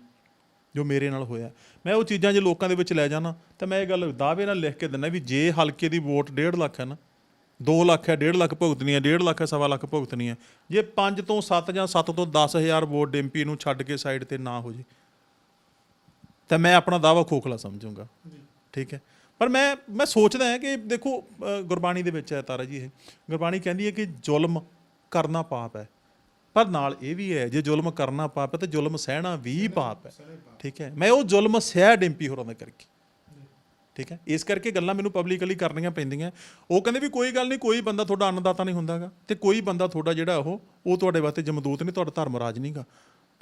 ਜੋ ਮੇਰੇ ਨਾਲ ਹੋਇਆ। ਮੈਂ ਉਹ ਚੀਜ਼ਾਂ ਜੇ ਲੋਕਾਂ ਦੇ ਵਿੱਚ ਲੈ ਜਾਣਾ ਤਾਂ ਮੈਂ ਇਹ ਗੱਲ ਦਾਅਵੇ ਨਾਲ ਲਿਖ ਕੇ ਦਿੰਦਾ ਵੀ ਜੇ ਹਲਕੇ ਦੀ ਵੋਟ 1.5 ਲੱਖ ਹੈ ਨਾ 2 ਲੱਖ ਹੈ 1.5 ਲੱਖ ਭੁਗਤਣੀ ਹੈ 1.5 ਲੱਖ ਹੈ ਸਵਾ ਲੱਖ ਭੁਗਤਣੀ ਹੈ ਜੇ 5 ਤੋਂ 7 ਜਾਂ 7 ਤੋਂ 10000 ਵੋਟ ਡਿੰਪੀ ਨੂੰ ਛੱਡ ਕੇ ਸਾਈਡ ਤੇ ਨਾ ਹੋ ਜੇ ਤਾਂ ਮੈਂ ਆਪਣਾ ਦਾਵਾ ਖੋਖਲਾ ਸਮਝੂੰਗਾ। ਠੀਕ ਹੈ। ਪਰ ਮੈਂ ਮੈਂ ਸੋਚਦਾ ਹਾਂ ਕਿ ਦੇਖੋ ਗੁਰਬਾਣੀ ਦੇ ਵਿੱਚ ਹੈ ਤਾਰਾ ਜੀ ਇਹ। ਗੁਰਬਾਣੀ ਕਹਿੰਦੀ ਹੈ ਕਿ ਜ਼ੁਲਮ ਕਰਨਾ ਪਾਪ ਹੈ। ਪਰ ਨਾਲ ਇਹ ਵੀ ਹੈ, ਜੇ ਜ਼ੁਲਮ ਕਰਨਾ ਪਾਪ ਹੈ, ਤਾਂ ਜ਼ੁਲਮ ਸਹਿਣਾ ਵੀ ਪਾਪ ਹੈ। ਠੀਕ ਹੈ? ਮੈਂ ਉਹ ਜ਼ੁਲਮ ਸਹਿ ਡਿੰਪੀ ਹੋਰਾਂ ਦਾ ਕਰਕੇ। ਠੀਕ ਹੈ? ਇਸ ਕਰਕੇ ਗੱਲਾਂ ਮੈਨੂੰ ਪਬਲਿਕਲੀ ਕਰਨੀਆਂ ਪੈਂਦੀਆਂ। ਉਹ ਕਹਿੰਦੇ ਵੀ ਕੋਈ ਗੱਲ ਨਹੀਂ, ਕੋਈ ਬੰਦਾ ਤੁਹਾਡਾ ਅੰਨਦਾਤਾ ਨਹੀਂ ਹੁੰਦਾਗਾ। ਤੇ ਕੋਈ ਬੰਦਾ ਤੁਹਾਡਾ ਜਿਹੜਾ ਉਹ ਉਹ ਤੁਹਾਡੇ ਵਾਸਤੇ ਜਮਦੂਤ ਨਹੀਂ, ਤੁਹਾਡਾ ਧਰਮ ਰਾਜ ਨਹੀਂਗਾ।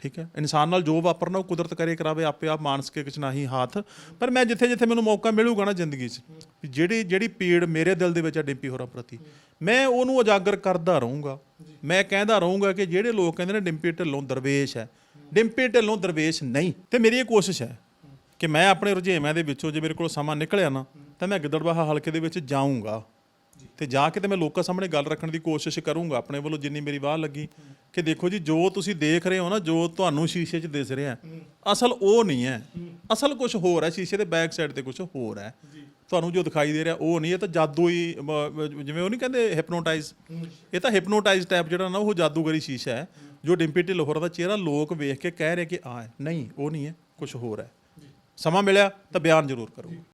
ਠੀਕ ਹੈ? ਇਨਸਾਨ ਨਾਲ ਜੋ ਵਾਪਰਨਾ, ਉਹ ਕੁਦਰਤ ਕਰੇ, ਕਰਾਵੇ, ਆਪੇ ਆਪ ਮਾਨਸਿਕ ਕੇ ਕਿਛ ਨਾਹੀ ਹਾਥ। ਪਰ ਮੈਂ ਜਿੱਥੇ ਜਿੱਥੇ ਮੈਨੂੰ ਮੌਕਾ ਮਿਲੂਗਾ ਨਾ ਜ਼ਿੰਦਗੀ 'ਚ ਜਿਹੜੀ ਜਿਹੜੀ ਪੀੜ ਮੇਰੇ ਦਿਲ ਦੇ ਵਿੱਚ ਹੈ ਡਿੰਪੀ ਹੋਰਾਂ ਪ੍ਰਤੀ, ਮੈਂ ਉਹਨੂੰ ਉਜਾਗਰ ਕਰਦਾ ਰਹੂੰਗਾ। ਮੈਂ ਕਹਿੰਦਾ ਰਹੂੰਗਾ ਕਿ ਜਿਹੜੇ ਲੋਕ ਕਹਿੰਦੇ ਨੇ, ਡਿੰਪੀ ਢਿੱਲੋਂ ਦਰਵੇਸ਼ ਹੈ। ਡਿੰਪੀ ਢਿੱਲੋਂ ਦਰਵੇਸ਼ ਨਹੀਂ। ਤੇ ਮੇਰੀ ਇਹ ਕੋਸ਼ਿਸ਼ ਹੈ ਕਿ ਮੈਂ ਆਪਣੇ ਰੁਝੇਵਿਆਂ ਦੇ ਵਿੱਚੋਂ ਜੇ ਮੇਰੇ ਕੋਲ ਸਮਾਂ ਨਿਕਲਿਆ ਨਾ, ਤਾਂ ਮੈਂ ਗਿੱਦੜਬਾਹਾ ਹਲਕੇ ਦੇ ਵਿੱਚ ਜਾਊਂਗਾ। ਤੇ ਜਾ ਕੇ ਤੇ ਮੈਂ ਲੋਕਾਂ ਸਾਹਮਣੇ ਗੱਲ ਰੱਖਣ ਦੀ ਕੋਸ਼ਿਸ਼ ਕਰੂੰਗਾ ਆਪਣੇ ਵੱਲੋਂ ਜਿੰਨੀ ਮੇਰੀ ਵਾਹ ਲੱਗੀ। ਕਿ ਦੇਖੋ ਜੀ ਜੋ ਤੁਸੀਂ ਦੇਖ ਰਹੇ ਹੋ ਨਾ ਜੋ ਤੁਹਾਨੂੰ ਸ਼ੀਸ਼ੇ 'ਚ ਦਿਸ ਰਿਹਾ ਅਸਲ ਉਹ ਨਹੀਂ ਹੈ। ਅਸਲ ਕੁਝ ਹੋਰ ਹੈ ਸ਼ੀਸ਼ੇ ਦੇ ਬੈਕ ਸਾਈਡ ਤੇ ਕੁਝ ਹੋਰ ਹੈ। ਤੁਹਾਨੂੰ ਜੋ ਦਿਖਾਈ ਦੇ ਰਿਹਾ ਉਹ ਨਹੀਂ ਇਹ ਤਾਂ ਜਾਦੂ ਹੀ ਜਿਵੇਂ ਉਹ ਨਹੀਂ ਕਹਿੰਦੇ ਹਿਪਨੋਟਾਈਜ਼ ਇਹ ਤਾਂ ਹਿਪਨੋਟਾਈਜ਼ ਟਾਈਪ ਜਿਹੜਾ ਨਾ ਉਹ ਜਾਦੂਗਰੀ ਸ਼ੀਸ਼ਾ ਹੈ ਜੋ ਡਿੰਪੀ ਢਿੱਲੋਂ ਹੋਰਾਂ ਦਾ ਚਿਹਰਾ ਲੋਕ ਵੇਖ ਕੇ ਕਹਿ ਰਹੇ ਕਿ ਆ ਹੈ। ਨਹੀਂ ਉਹ ਨਹੀਂ ਹੈ ਕੁਝ ਹੋਰ ਹੈ। ਸਮਾਂ ਮਿਲਿਆ ਤਾਂ ਬਿਆਨ ਜ਼ਰੂਰ ਕਰੋ।